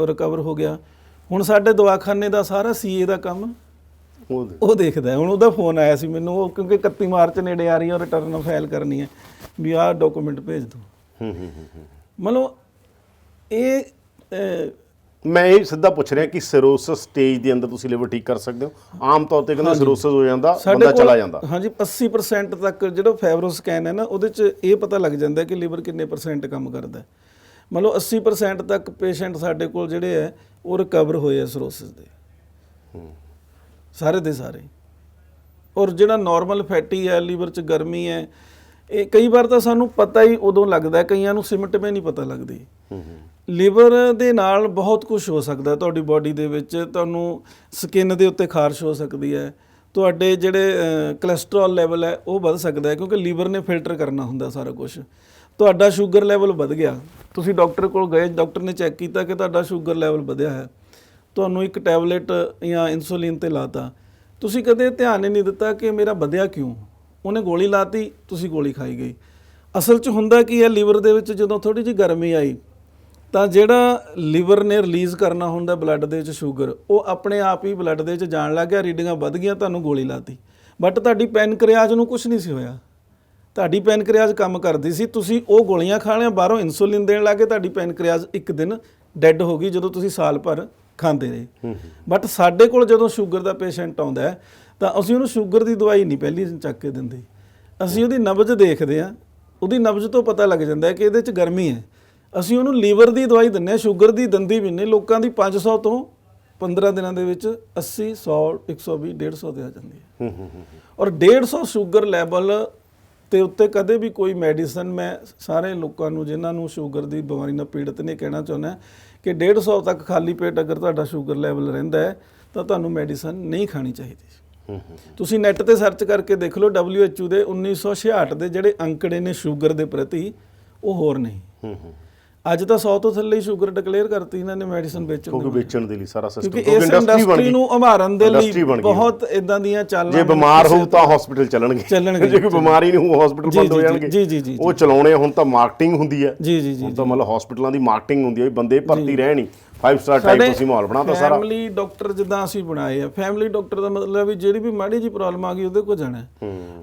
ਰਿਕਵਰ ਹੋ ਗਿਆ। ਹੁਣ ਸਾਡੇ ਦਵਾਖਾਨੇ ਦਾ ਸਾਰਾ ਸੀਏ ਦਾ ਕੰਮ ਉਹ ਦੇਖਦਾ। ਹੁਣ ਉਹਦਾ ਫੋਨ ਆਇਆ ਸੀ ਮੈਨੂੰ ਉਹ ਕਿਉਂਕਿ 31 ਮਾਰਚ ਨੇੜੇ ਆ ਰਹੀ ਹੈ ਰਿਟਰਨ ਫਾਈਲ ਕਰਨੀ ਹੈ। ਵੀ ਆਹ ਡਾਕੂਮੈਂਟ ਭੇਜ ਹੂੰ ਹੂੰ ਹੂੰ ਹੂੰ। ਮਤਲਬ ਇਹ ਮੈਂ ਇਹ ਸਿੱਧਾ ਪੁੱਛ ਰਿਹਾ ਕਿ ਸਿਰੋਸਿਸ ਸਟੇਜ ਦੇ ਅੰਦਰ ਤੁਸੀਂ ਲਿਵਰ ਠੀਕ ਕਰ ਸਕਦੇ ਹੋ? ਆਮ ਤੌਰ ਤੇ ਕਹਿੰਦੇ ਸਿਰੋਸਿਸ ਹੋ ਜਾਂਦਾ ਬੰਦਾ ਚਲਾ ਜਾਂਦਾ। ਹਾਂਜੀ 80% ਤੱਕ ਜਿਹੜਾ ਫੈਬਰੋ ਸਕੈਨ ਹੈ ਨਾ ਉਹਦੇ ਚ ਇਹ ਪਤਾ ਲੱਗ ਜਾਂਦਾ ਹੈ ਕਿ ਲੀਵਰ ਕਿੰਨੇ ਪਰਸੈਂਟ ਕੰਮ ਕਰਦਾ ਹੈ। ਮਤਲਬ 80% ਤੱਕ ਪੇਸ਼ੈਂਟ ਸਾਡੇ ਕੋਲ ਜਿਹੜੇ ਹੈ ਉਹ ਰਿਕਵਰ ਹੋਏ ਆ ਸਰੋਸਿਸ ਦੇ। ਸਾਰੇ ਦੇ ਸਾਰੇ। ਔਰ ਜਿਹੜਾ ਨਾਰਮਲ ਫੈਟੀ ਹੈ ਲੀਵਰ 'ਚ ਗਰਮੀ ਹੈ ਇਹ ਕਈ ਵਾਰ ਤਾਂ ਸਾਨੂੰ ਪਤਾ ਹੀ ਉਦੋਂ ਲੱਗਦਾ ਕਈਆਂ ਨੂੰ ਸਿਮਟਵੇਂ ਨਹੀਂ ਪਤਾ ਲੱਗਦੀ। ਲਿਵਰ ਦੇ ਨਾਲ ਬਹੁਤ ਕੁਝ ਹੋ ਸਕਦਾ ਤੁਹਾਡੀ ਬਾਡੀ ਦੇ ਵਿੱਚ ਤੁਹਾਨੂੰ ਸਕਿਨ ਦੇ ਉੱਤੇ ਖਾਰਸ਼ ਹੋ ਸਕਦੀ ਹੈ। ਤੁਹਾਡੇ ਜਿਹੜੇ ਕੋਲੇਸਟ੍ਰੋਲ ਲੈਵਲ ਹੈ ਉਹ ਵੱਧ ਸਕਦਾ ਹੈ ਕਿਉਂਕਿ ਲਿਵਰ ਨੇ ਫਿਲਟਰ ਕਰਨਾ ਹੁੰਦਾ ਸਾਰਾ ਕੁਝ ਤੁਹਾਡਾ ਸ਼ੂਗਰ ਲੈਵਲ ਵੱਧ ਗਿਆ। ਤੁਸੀਂ ਡਾਕਟਰ ਕੋਲ ਗਏ ਡਾਕਟਰ ਨੇ ਚੈੱਕ ਕੀਤਾ ਕਿ ਤੁਹਾਡਾ ਸ਼ੂਗਰ ਲੈਵਲ ਵਧਿਆ ਹੈ। ਤੁਹਾਨੂੰ ਇੱਕ ਟੈਬਲੇਟ ਜਾਂ ਇਨਸੂਲਿਨ ਤੇ ਲਾਤਾ। ਤੁਸੀਂ ਕਦੇ ਧਿਆਨ ਹੀ ਨਹੀਂ ਦਿੱਤਾ ਕਿ ਮੇਰਾ ਵਧਿਆ ਕਿਉਂ? ਉਹਨੇ ਗੋਲੀ ਲਾਤੀ ਤੁਸੀਂ ਗੋਲੀ ਖਾਈ ਗਈ। ਅਸਲ 'ਚ ਹੁੰਦਾ ਕੀ ਹੈ ਲਿਵਰ ਦੇ ਵਿੱਚ ਜਦੋਂ ਥੋੜੀ ਜਿਹੀ ਗਰਮੀ ਆਈ ਤਾਂ ਜਿਹੜਾ ਲਿਵਰ ਨੇ ਰਿਲੀਜ਼ ਕਰਨਾ ਹੁੰਦਾ ਬਲੱਡ ਦੇ ਵਿੱਚ ਸ਼ੂਗਰ ਉਹ ਆਪਣੇ ਆਪ ਹੀ ਬਲੱਡ ਦੇ ਵਿੱਚ ਜਾਣ ਲੱਗ ਗਿਆ ਰੀਡਿੰਗਾਂ ਵੱਧ ਗਈਆਂ ਤੁਹਾਨੂੰ ਗੋਲੀ ਲਾਤੀ। ਬਟ ਤੁਹਾਡੀ ਪੈਨਕ੍ਰੀਆਜ ਨੂੰ ਕੁਝ ਨਹੀਂ ਸੀ ਹੋਇਆ। ਤੁਹਾਡੀ ਪੈਨਕ੍ਰੀਆਜ ਕੰਮ ਕਰਦੀ ਸੀ ਤੁਸੀਂ ਉਹ ਗੋਲੀਆਂ ਖਾ ਲਿਆ ਬਾਹਰੋਂ ਇਨਸੂਲਿਨ ਦੇਣ ਲੱਗੇ ਤੁਹਾਡੀ ਪੈਨਕ੍ਰੀਆਜ ਇੱਕ ਦਿਨ ਡੈੱਡ ਹੋ ਗਈ ਜਦੋਂ ਤੁਸੀਂ ਸਾਲ ਭਰ ਖਾਂਦੇ ਰਹੇ। ਬਟ ਸਾਡੇ ਕੋਲ ਜਦੋਂ ਸ਼ੂਗਰ ਦਾ ਪੇਸ਼ੈਂਟ ਆਉਂਦਾ ਹੈ ਤਾਂ ਅਸੀਂ ਉਹਨੂੰ ਸ਼ੂਗਰ ਦੀ ਦਵਾਈ ਨਹੀਂ ਪਹਿਲੀ ਚੱਕ ਕੇ ਦਿੰਦੇ। ਅਸੀਂ ਉਹਦੀ ਨਬਜ਼ ਦੇਖਦੇ ਆ ਉਹਦੀ ਨਬਜ਼ ਤੋਂ ਪਤਾ ਲੱਗ ਜਾਂਦਾ ਹੈ ਕਿ ਇਹਦੇ 'ਚ ਗਰਮੀ ਹੈ। ਅਸੀਂ ਉਹਨੂੰ ਲੀਵਰ ਦੀ ਦਵਾਈ ਦਿੰਨੇ ਆ ਸ਼ੂਗਰ ਦੀ ਦੰਦੀ ਵੀ ਨਹੀਂ ਲੋਕਾਂ ਦੀ 500 ਤੋਂ 15 ਦਿਨਾਂ ਦੇ ਵਿੱਚ 80 100 120 150 ਤੇ ਆ ਜਾਂਦੀ ਹੈ। ਹੂੰ ਹੂੰ ਹੂੰ ਔਰ 150 ਸ਼ੂਗਰ ਲੈਵਲ ਤੇ ਉੱਤੇ ਕਦੇ ਵੀ ਕੋਈ ਮੈਡੀਸਨ ਮੈਂ ਸਾਰੇ ਲੋਕਾਂ ਨੂੰ ਜਿਨ੍ਹਾਂ ਨੂੰ ਸ਼ੂਗਰ ਦੀ ਬਿਮਾਰੀ ਨਾਲ ਪੀੜਤ ਨੇ ਕਹਿਣਾ ਚਾਹੁੰਦਾ ਕਿ 150 ਤੱਕ ਖਾਲੀ ਪੇਟ ਅਗਰ ਤੁਹਾਡਾ ਸ਼ੂਗਰ ਲੈਵਲ ਰਹਿੰਦਾ ਹੈ ਤਾਂ ਤੁਹਾਨੂੰ ਮੈਡੀਸਨ ਨਹੀਂ ਖਾਣੀ ਚਾਹੀਦੀ। ਤੁਸੀਂ ਨੈੱਟ ਤੇ ਸਰਚ ਕਰਕੇ ਦੇਖ ਲਓ WHO ਦੇ 1966 ਦੇ ਜਿਹੜੇ ਅੰਕੜੇ ਨੇ ਸ਼ੂਗਰ ਦੇ ਪ੍ਰਤੀ ਉਹ ਹੋਰ ਨਹੀਂ। ਅੱਜ ਤਾਂ 100 ਤੋਂ ਥੱਲੇ ਹੀ ਸ਼ੂਗਰ ਡਿਕਲੇਅਰ ਕਰਤੀ ਇਹਨਾਂ ਨੇ ਮੈਡੀਸਨ ਵੇਚਣ ਕਿਉਂਕਿ ਦੀ ਵੇਚਣ ਦੇ ਲਈ ਸਾਰਾ ਸਿਸਟਮ ਕਿਉਂਕਿ ਇਸ ਇੰਡਸਟਰੀ ਨੂੰ ਉਭਾਰਨ ਦੇ ਲਈ। ਬਹੁਤ ਇਦਾਂ ਦੀਆਂ ਚਾਲਾਂ ਜੇ ਬਿਮਾਰ ਹੋਊ ਤਾਂ ਹਸਪੀਟਲ ਚੱਲਣਗੇ। ਚੱਲਣਗੇ, ਜੇ ਕੋਈ ਬਿਮਾਰੀ ਨਹੀਂ ਹੋਊ ਹਸਪੀਟਲ ਬੰਦ ਹੋ ਜਾਣਗੇ। ਜੀ, ਜੀ, ਜੀ, ਉਹ ਚਲਾਉਣੇ ਹੁਣ ਤਾਂ ਮਾਰਕੀਟਿੰਗ ਹੁੰਦੀ ਹੈ। ਜੀ ਜੀ ਜੀ ਹੁਣ ਤਾਂ ਮਤਲਬ ਹਸਪੀਟਲਾਂ ਦੀ ਮਾਰਕੀਟਿੰਗ ਹੁੰਦੀ ਹੈ ਬੰਦੇ ਭਰਤੀ ਰਹਿਣ ਹੀ। 5 ਸਟਾਰ ਟਾਈਪ ਤੁਸੀਂ ਮਾਹੌਲ ਬਣਾਤਾ ਸਾਰਾ। ਫੈਮਿਲੀ ਡਾਕਟਰ ਜਿੱਦਾਂ ਅਸੀਂ ਬਣਾਏ ਆ। ਫੈਮਿਲੀ ਡਾਕਟਰ ਦਾ ਮਤਲਬ ਵੀ ਜਿਹੜੀ ਵੀ ਮਾੜੀ ਜੀ ਪ੍ਰੋਬਲਮ ਆ ਗਈ ਉਹਦੇ ਕੋਲ ਜਾਣਾ।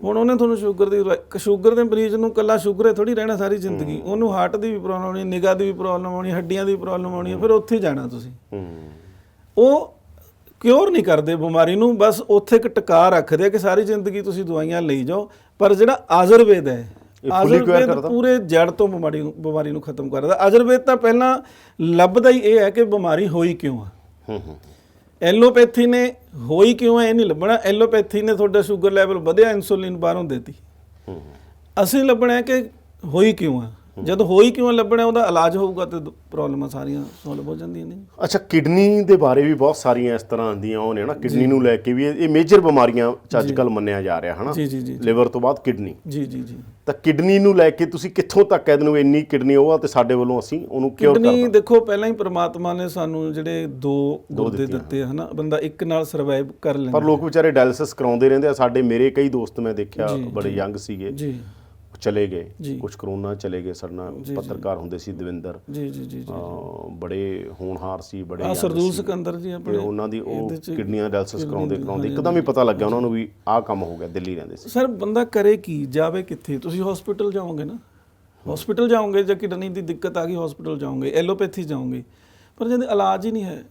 ਹੁਣ ਉਹਨੇ ਤੁਹਾਨੂੰ ਸ਼ੂਗਰ ਦੀ ਸ਼ੂਗਰ ਦੇ ਮਰੀਜ਼ ਨੂੰ ਕੱਲਾ ਸ਼ੂਗਰ ਹੀ ਥੋੜੀ ਰਹਿਣਾ ਸਾਰੀ ਜ਼ਿੰਦਗੀ। ਉਹਨੂੰ ਹਾਰਟ ਦੀ ਵੀ ਪ੍ਰੋਬਲਮ ਆਉਣੀ ਨਿਗਾਹ ਦੀ ਵੀ ਪ੍ਰੋਬਲਮ ਆਉਣੀ ਹੱਡੀਆਂ ਦੀ ਪ੍ਰੋਬਲਮ ਆਉਣੀ ਫਿਰ ਉੱਥੇ ਜਾਣਾ ਤੁਸੀਂ। ਉਹ ਕਿਉਰ ਨਹੀਂ ਕਰਦੇ ਬਿਮਾਰੀ ਨੂੰ ਬਸ ਉੱਥੇ ਇੱਕ ਟਿਕਾ ਰੱਖਦੇ ਆ ਕਿ ਸਾਰੀ ਜ਼ਿੰਦਗੀ ਤੁਸੀਂ ਦਵਾਈਆਂ ਲਈ ਜਾਓ ਪਰ ਜਿਹੜਾ ਆਯੁਰਵੇਦ ਹੈ ਕਰਦਾ? ਪੂਰੇ ਜੜ ਤੋਂ ਬਿਮਾਰੀ ਨੂੰ ਬਿਮਾਰੀ ਨੂੰ ਖਤਮ ਕਰਦਾ। ਆਯੁਰਵੇਦ ਤਾਂ ਪਹਿਲਾਂ ਲੱਭਦਾ ਹੀ ਇਹ ਹੈ ਕਿ ਬਿਮਾਰੀ ਹੋਈ ਕਿਉਂ ਆ। ਹੂੰ ਹੂੰ। ਐਲੋਪੈਥੀ ਨੇ ਹੋਈ ਕਿਉਂ ਹੈ ਇਹ ਨਹੀਂ ਲੱਭਣਾ। ਐਲੋਪੈਥੀ ਨੇ ਤੁਹਾਡਾ ਸ਼ੂਗਰ ਲੈਵਲ ਵਧਿਆ ਇਨਸੂਲਿਨ ਬਾਹਰੋਂ ਦੇਤੀ। ਅਸੀਂ ਲੱਭਣਾ ਹੈ ਕਿ ਹੋਈ ਕਿਉਂ ਆ। ਜਦ ਹੋਈ ਕਿਉਂ ਲੱਭਣਾ ਉਹਦਾ ਇਲਾਜ ਹੋਊਗਾ ਤੇ ਪ੍ਰੋਬਲਮਾਂ ਸਾਰੀਆਂ ਸੋਲਵ ਹੋ ਜਾਂਦੀਆਂ ਨੇ। ਅੱਛਾ ਕਿਡਨੀ ਦੇ ਬਾਰੇ ਵੀ ਬਹੁਤ ਸਾਰੀਆਂ ਇਸ ਤਰ੍ਹਾਂ ਦੀਆਂ ਉਹ ਨੇ ਨਾ ਕਿਡਨੀ ਨੂੰ ਲੈ ਕੇ ਵੀ ਇਹ ਮੇਜਰ ਬਿਮਾਰੀਆਂ ਅੱਜ ਕੱਲ ਮੰਨਿਆ ਜਾ ਰਿਹਾ ਹਨਾ। ਲਿਵਰ ਤੋਂ ਬਾਅਦ ਕਿਡਨੀ। ਜੀ ਜੀ ਜੀ। ਤਾਂ ਕਿਡਨੀ ਨੂੰ ਲੈ ਕੇ ਤੁਸੀਂ ਕਿੱਥੋਂ ਤੱਕ ਦਿੰਦੇ ਹੋ ਇੰਨੀ ਕਿਡਨੀ ਉਹ ਆ ਤੇ ਸਾਡੇ ਵੱਲੋਂ ਅਸੀਂ ਉਹਨੂੰ ਕਿਉਂ ਕਿਡਨੀ ਦੇਖੋ ਪਹਿਲਾਂ ਹੀ ਪ੍ਰਮਾਤਮਾ ਨੇ ਸਾਨੂੰ ਜਿਹੜੇ ਦੋ ਗੁਰਦੇ ਦਿੱਤੇ ਹਨਾ ਬੰਦਾ ਇੱਕ ਨਾਲ ਸਰਵਾਈਵ ਕਰ ਲੈਂਦਾ। ਪਰ ਲੋਕ ਵਿਚਾਰੇ ਡਾਇਲਿਸਿਸ ਕਰਾਉਂਦੇ ਰਹਿੰਦੇ ਆ ਸਾਡੇ ਮੇਰੇ ਕਈ ਦੋਸਤ ਮੈਂ ਦੇਖਿਆ ਬੜੇ ਯੰਗ ਸੀਗੇ। ਜੀ। ਚਲੇ ਗਏ। ਕੁਝ ਕਰੋਨਾ ਚਲੇ ਗਏ ਸਾਡੇ ਨਾਲ ਪੱਤਰਕਾਰ ਹੁੰਦੇ ਸੀ ਦਵਿੰਦਰ। ਜੀ ਜੀ ਜੀ ਬੜੇ ਹੋਣਹਾਰ ਸੀ ਬੜੇ ਸਰਦੂਲ। ਸਿਕੰਦਰ ਜੀ ਆਪਣੇ ਉਹਨਾਂ ਦੀ ਉਹ ਕਿਡਨੀਆਂ ਡਾਇਲਿਸਿਸ ਕਰਾਉਂਦੇ ਕਰਾਉਂਦੇ ਇੱਕਦਮ ਹੀ ਪਤਾ ਲੱਗਿਆ ਉਹਨਾਂ ਨੂੰ ਵੀ ਆਹ ਕੰਮ ਹੋ ਗਿਆ ਦਿੱਲੀ ਰਹਿੰਦੇ ਸੀ। ਸਰ ਬੰਦਾ ਕਰੇ ਕੀ ਜਾਵੇ ਕਿੱਥੇ? ਤੁਸੀਂ ਹਸਪੀਟਲ ਜਾਓਗੇ ਨਾ? ਹਸਪੀਟਲ ਜਾਓਗੇ ਜਾਂ ਕਿਡਨੀ ਦੀ ਦਿੱਕਤ ਆ ਗਈ ਹਸਪੀਟਲ ਜਾਓਗੇ ਐਲੋਪੈਥੀ ਜਾਓਗੇ। ਪਰ ਜਦ ਇਲਾਜ ਹੀ ਨਹੀਂ ਹੈ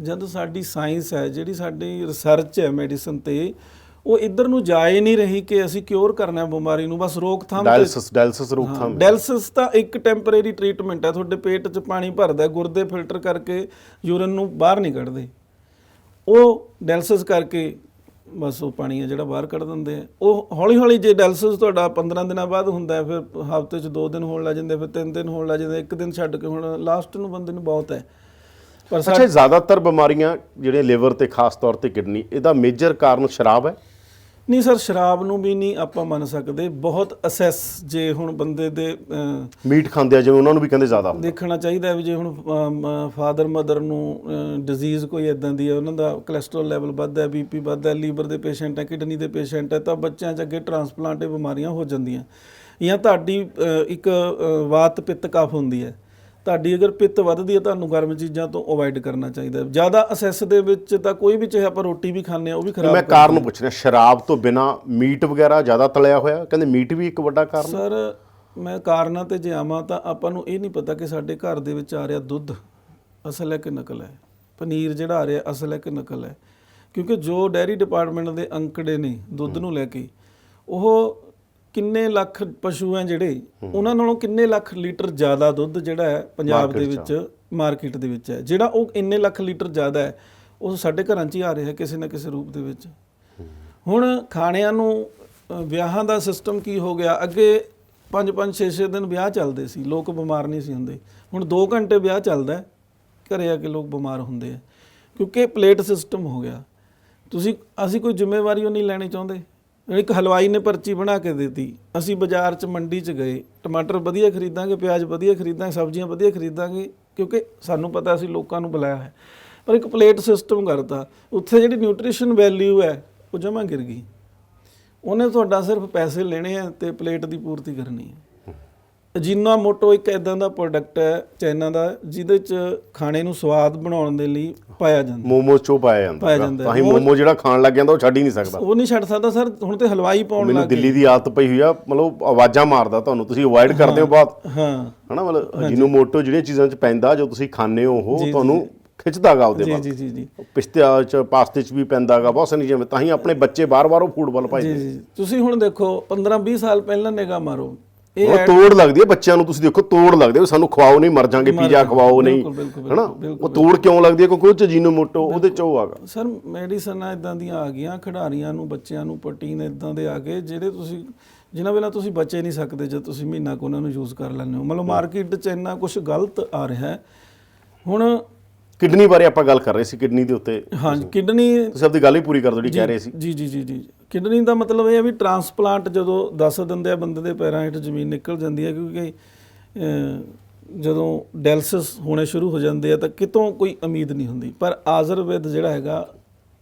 ਜਦ ਸਾਡੀ ਸਾਇੰਸ ਹੈ ਜਿਹੜੀ ਸਾਡੀ ਰਿਸਰਚ ਹੈ ਮੈਡੀਸਨ ਤੇ ਉਹ ਇੱਧਰ ਨੂੰ ਜਾ ਹੀ ਨਹੀਂ ਰਹੀ ਕਿ ਅਸੀਂ ਕਿਉਰ ਕਰਨਾ ਹੈ ਬਿਮਾਰੀ ਨੂੰ ਬਸ ਰੋਕਥਾਮ ਡਾਇਲਿਸਿਸ ਡਾਇਲਿਸਿਸ ਰੋਕਥਾਮ ਡੈਲਸਿਸ ਤਾਂ ਇੱਕ ਟੈਂਪਰੇਰੀ ਟ੍ਰੀਟਮੈਂਟ ਹੈ ਤੁਹਾਡੇ ਪੇਟ 'ਚ ਪਾਣੀ ਭਰਦਾ ਹੈ, ਗੁਰਦੇ ਫਿਲਟਰ ਕਰਕੇ ਯੂਰਿਨ ਨੂੰ ਬਾਹਰ ਨਹੀਂ ਕੱਢਦੇ। ਉਹ ਡੈਲਸਿਸ ਕਰਕੇ ਬਸ ਉਹ ਪਾਣੀ ਹੈ ਜਿਹੜਾ ਬਾਹਰ ਕੱਢ ਦਿੰਦੇ ਆ। ਉਹ ਹੌਲੀ ਹੌਲੀ ਜੇ ਡੈਲਸਿਸ ਤੁਹਾਡਾ 15 ਦਿਨਾਂ ਬਾਅਦ ਹੁੰਦਾ ਹੈ, ਫਿਰ ਹਫ਼ਤੇ 'ਚ 2 ਦਿਨ ਹੋਣ ਲੱਗ ਜਾਂਦੇ ਫਿਰ 3 ਦਿਨ ਹੋਣ ਲੱਗ ਜਾਂਦੇ ਇੱਕ ਦਿਨ ਛੱਡ ਕੇ ਹੁਣ ਲਾਸਟ ਨੂੰ ਬੰਦੇ ਨੂੰ ਬਹੁਤ ਹੈ। ਪਰ ਅੱਛਾ ਜ਼ਿਆਦਾਤਰ ਬਿਮਾਰੀਆਂ ਜਿਹੜੇ ਲਿਵਰ ਤੇ ਖਾਸ ਤੌਰ ਤੇ ਕਿਡਨੀ ਇਹਦਾ ਮੇਜਰ ਕਾਰਨ ਸ਼ਰਾਬ ਹੈ? ਨਹੀਂ ਸਰ ਸ਼ਰਾਬ ਨੂੰ ਵੀ ਨਹੀਂ ਆਪਾਂ ਮੰਨ ਸਕਦੇ। ਬਹੁਤ ਅਸੈਸ ਜੇ ਹੁਣ ਬੰਦੇ ਦੇ ਅਹ, ਮੀਟ ਖਾਂਦੇ ਆ ਜਿਵੇਂ ਉਹਨਾਂ ਨੂੰ ਵੀ ਕਹਿੰਦੇ ਜ਼ਿਆਦਾ ਹੁੰਦਾ। ਦੇਖਣਾ ਚਾਹੀਦਾ ਹੈ ਵੀ ਜੇ ਹੁਣ ਫਾਦਰ ਮਦਰ ਨੂੰ ਡਿਜ਼ੀਜ਼ ਕੋਈ ਇਦਾਂ ਦੀ ਹੈ ਉਹਨਾਂ ਦਾ ਕੋਲੇਸਟ੍ਰੋਲ ਲੈਵਲ ਵੱਧਦਾ ਹੈ ਬੀਪੀ ਵੱਧਦਾ ਹੈ ਲੀਵਰ ਦੇ ਪੇਸ਼ੈਂਟ ਹੈ ਕਿਡਨੀ ਦੇ ਪੇਸ਼ੈਂਟ ਹੈ ਤਾਂ ਬੱਚਿਆਂ 'ਚ ਅੱਗੇ ਟ੍ਰਾਂਸਪਲਾਂਟ ਬਿਮਾਰੀਆਂ ਹੋ ਜਾਂਦੀਆਂ। ਜਾਂ ਤੁਹਾਡੀ ਇੱਕ ਵਾਤ ਪਿੱਤ ਕਫ ਹੁੰਦੀ ਹੈ। ਤੁਹਾਡੀ ਅਗਰ ਪਿੱਤ ਵੱਧਦੀ ਹੈ ਤੁਹਾਨੂੰ ਗਰਮ ਚੀਜ਼ਾਂ ਤੋਂ ਅਵੋਇਡ ਕਰਨਾ ਚਾਹੀਦਾ ਹੈ। ਜ਼ਿਆਦਾ ਅਸੈਸ ਦੇ ਵਿੱਚ ਤਾਂ ਕੋਈ ਵੀ ਚਾਹੇ ਆਪਾਂ ਰੋਟੀ ਵੀ ਖਾਂਦੇ ਆ ਉਹ ਵੀ ਖਰਾਬ ਮੈਂ ਕਾਰਨ ਪੁੱਛ ਰਿਹਾ ਸ਼ਰਾਬ ਤੋਂ ਬਿਨਾ ਮੀਟ ਵਗੈਰਾ ਜ਼ਿਆਦਾ ਤਲਿਆ ਹੋਇਆ? ਕਹਿੰਦੇ ਮੀਟ ਵੀ ਇੱਕ ਵੱਡਾ ਕਾਰਨ ਸਰ ਮੈਂ ਕਾਰਨਾਂ ਤੇ ਜੇ ਆਵਾਂ ਤਾਂ ਆਪਾਂ ਨੂੰ ਇਹ ਨਹੀਂ ਪਤਾ ਕਿ ਸਾਡੇ ਘਰ ਦੇ ਵਿੱਚ ਆ ਰਿਹਾ ਦੁੱਧ ਅਸਲ ਹੈ ਕਿ ਨਕਲ ਹੈ? ਪਨੀਰ ਜਿਹੜਾ ਆ ਰਿਹਾ ਅਸਲ ਹੈ ਕਿ ਨਕਲ ਹੈ? ਕਿਉਂਕਿ ਜੋ ਡੈਰੀ ਡਿਪਾਰਟਮੈਂਟ ਦੇ ਅੰਕੜੇ ਨੇ ਦੁੱਧ ਨੂੰ ਲੈ ਕੇ ਉਹ ਕਿੰਨੇ ਲੱਖ ਪਸ਼ੂ ਹੈ ਜਿਹੜੇ ਉਹਨਾਂ ਨਾਲੋਂ ਕਿੰਨੇ ਲੱਖ ਲੀਟਰ ਜ਼ਿਆਦਾ ਦੁੱਧ ਜਿਹੜਾ ਹੈ ਪੰਜਾਬ ਦੇ ਵਿੱਚ ਮਾਰਕੀਟ ਦੇ ਵਿੱਚ ਹੈ। ਜਿਹੜਾ ਉਹ ਇੰਨੇ ਲੱਖ ਲੀਟਰ ਜ਼ਿਆਦਾ ਹੈ ਉਹ ਸਾਡੇ ਘਰਾਂ 'ਚ ਹੀ ਆ ਰਿਹਾ ਕਿਸੇ ਨਾ ਕਿਸੇ ਰੂਪ ਦੇ ਵਿੱਚ। ਹੁਣ ਖਾਣਿਆਂ ਨੂੰ ਵਿਆਹਾਂ ਦਾ ਸਿਸਟਮ ਕੀ ਹੋ ਗਿਆ? ਅੱਗੇ 5-5 6-6 ਦਿਨ ਵਿਆਹ ਚੱਲਦੇ ਸੀ ਲੋਕ ਬਿਮਾਰ ਨਹੀਂ ਸੀ ਹੁੰਦੇ। ਹੁਣ 2 ਘੰਟੇ ਵਿਆਹ ਚੱਲਦਾ ਹੈ, ਘਰੇ ਆ ਕੇ ਲੋਕ ਬਿਮਾਰ ਹੁੰਦੇ ਆ। ਕਿਉਂਕਿ ਪਲੇਟ ਸਿਸਟਮ ਹੋ ਗਿਆ। ਤੁਸੀਂ ਅਸੀਂ ਕੋਈ ਜ਼ਿੰਮੇਵਾਰੀ ਉਹ ਨਹੀਂ ਲੈਣੀ ਚਾਹੁੰਦੇ। ਇੱਕ ਹਲਵਾਈ ਨੇ ਪਰਚੀ ਬਣਾ ਕੇ ਦਿੱਤੀ। ਅਸੀਂ ਬਾਜ਼ਾਰ 'ਚ ਮੰਡੀ 'ਚ ਗਏ। ਟਮਾਟਰ ਵਧੀਆ ਖਰੀਦਾਂਗੇ, ਪਿਆਜ਼ ਵਧੀਆ ਖਰੀਦਾਂਗੇ, ਸਬਜ਼ੀਆਂ ਵਧੀਆ ਖਰੀਦਾਂਗੇ, ਕਿਉਂਕਿ ਸਾਨੂੰ ਪਤਾ ਅਸੀਂ ਲੋਕਾਂ ਨੂੰ ਬੁਲਾਇਆ ਹੈ। ਪਰ ਇੱਕ ਪਲੇਟ ਸਿਸਟਮ ਕਰਤਾ। ਉੱਥੇ ਜਿਹੜੀ ਨਿਊਟ੍ਰੀਸ਼ਨ ਵੈਲਿਊ ਹੈ, ਉਹ ਜਮਾ ਗਿਰ ਗਈ। ਉਹਨੇ ਤੁਹਾਡਾ ਸਿਰਫ ਪੈਸੇ ਲੈਣੇ ਆ ਤੇ ਪਲੇਟ ਦੀ ਪੂਰਤੀ ਕਰਨੀ ਹੈ। ਅਜੀਨਾ ਮੋਟੋ ਇੱਕ ਇਦਾਂ ਦਾ ਪ੍ਰੋਡਕਟ ਹੈ, ਚਾਈਨਾ ਦਾ, ਜਿਹਦੇ ਚ ਖਾਣੇ ਨੂੰ ਸਵਾਦ ਬਣਾਉਣ ਦੇ ਲਈ ਪਾਇਆ ਜਾਂਦਾ। ਮੋਮੋ ਚੋ ਪਾਇਆ ਜਾਂਦਾ। ਪਾਇਆ ਤਾਂ ਹੀ ਮੋਮੋ ਜਿਹੜਾ ਖਾਣ ਲੱਗ ਜਾਂਦਾ ਉਹ ਛੱਡ ਹੀ ਨਹੀਂ ਸਕਦਾ। ਉਹ ਨਹੀਂ ਛੱਡ ਸਕਦਾ ਸਰ ਹੁਣ ਤੇ ਹਲਵਾਈ ਪਾਉਣ ਮੈਨੂੰ ਲੱਗ ਦਿੱਲੀ ਦੀ ਆਦਤ ਪਈ ਹੋਈ ਆ ਮਤਲਬ ਆਵਾਜ਼ਾਂ ਮਾਰਦਾ ਤੁਹਾਨੂੰ ਤੁਸੀਂ ਅਵੋਇਡ ਕਰਦੇ ਹੋ ਬਹੁਤ ਹਾਂ। ਹਨਾ ਮਤਲਬ ਜਿਹਨੂੰ ਮੋਟੋ ਜਿਹੜੀਆਂ ਚੀਜ਼ਾਂ 'ਚ ਪੈਂਦਾ ਜੋ ਤੁਸੀਂ ਖਾਂਦੇ ਹੋ ਉਹ ਤੁਹਾਨੂੰ ਖਿੱਚਦਾਗਾ ਉਹਦੇ ਜੀ ਵੱਲ। ਜੀ ਜੀ ਜੀ। ਪਿਸਤਿਆਂ 'ਚ ਪਾਸਤੇ 'ਚ ਵੀ ਪੈਂਦਾਗਾ ਬਹੁਤ ਸਾਰੀਆਂ ਚੀਜ਼ਾਂ। ਤਾਂ ਹੀ ਆਪਣੇ ਬੱਚੇ ਬਾਰ-ਬਾਰ ਉਹ ਫੂਡ ਵੱਲ ਜੀ ਜੀ ਤੁਸੀਂ ਹੁਣ ਦੇਖੋ 15 20 ਸਾਲ ਪਹਿਲਾਂ ਨਿਗਾਹ ਮਾਰੋ। ਇਹ ਉਹ ਤੋੜ ਲੱਗਦੀ ਹੈ ਬੱਚਿਆਂ ਨੂੰ ਤੁਸੀਂ ਦੇਖੋ ਤੋੜ ਲੱਗਦੀ ਹੈ ਸਾਨੂੰ ਖਵਾਓ ਨਹੀਂ ਮਰ ਜਾਾਂਗੇ ਪੀਜ਼ਾ ਖਵਾਓ ਨਹੀਂ ਹਨਾ? ਉਹ ਤੋੜ ਕਿਉਂ ਲੱਗਦੀ ਹੈ? ਕਿਉਂਕਿ ਉਹ ਚ ਜੀਨੋ ਮੋਟੋ ਉਹਦੇ ਚ ਉਹ ਆਗਾ। ਸਰ ਮੈਡੀਸਨਾਂ ਇਦਾਂ ਦੀਆਂ ਆ ਗਈਆਂ ਖਿਡਾਰੀਆਂ ਨੂੰ ਬੱਚਿਆਂ ਨੂੰ ਪ੍ਰੋਟੀਨ ਇਦਾਂ ਦੇ ਆ ਗਏ ਜਿਹੜੇ ਤੁਸੀਂ ਜਿਨ੍ਹਾਂ ਬਿਨਾਂ ਤੁਸੀਂ ਬਚੇ ਨਹੀਂ ਸਕਦੇ ਜਦ ਤੁਸੀਂ ਮਹੀਨਾ ਕੋ ਉਹਨਾਂ ਨੂੰ ਯੂਜ਼ ਕਰ ਲੈਂਦੇ ਹੋ। ਮਤਲਬ ਮਾਰਕੀਟ 'ਚ ਇੰਨਾ ਕੁਝ ਗਲਤ ਆ ਰਿਹਾ ਹੈ। ਹੁਣ ਕਿਡਨੀ ਬਾਰੇ ਆਪਾਂ ਗੱਲ ਕਰ ਰਹੇ ਸੀ ਕਿਡਨੀ ਦੇ ਉੱਤੇ ਹਾਂ ਕਿਡਨੀ ਤੁਸੀਂ ਆਪਣੀ ਗੱਲ ਹੀ ਪੂਰੀ ਕਰ ਦਿਓ ਜਿਹੜੀ ਕਹਿ ਰਹੇ ਸੀ। ਜੀ ਜੀ ਜੀ ਜੀ। ਕਿਡਨੀ ਦਾ ਮਤਲਬ ਇਹ ਹੈ ਵੀ ਟਰਾਂਸਪਲਾਂਟ ਜਦੋਂ ਦੱਸ ਦਿੰਦੇ ਆ ਬੰਦੇ ਦੇ ਪੈਰਾਂ ਹੇਠ ਜ਼ਮੀਨ ਨਿਕਲ ਜਾਂਦੀ ਹੈ ਕਿਉਂਕਿ ਜਦੋਂ ਡੈਲਸਿਸ ਹੋਣੇ ਸ਼ੁਰੂ ਹੋ ਜਾਂਦੇ ਆ ਤਾਂ ਕਿਤੋਂ ਕੋਈ ਉਮੀਦ ਨਹੀਂ ਹੁੰਦੀ। ਪਰ ਆਜ਼ਰਵੇਦ ਜਿਹੜਾ ਹੈਗਾ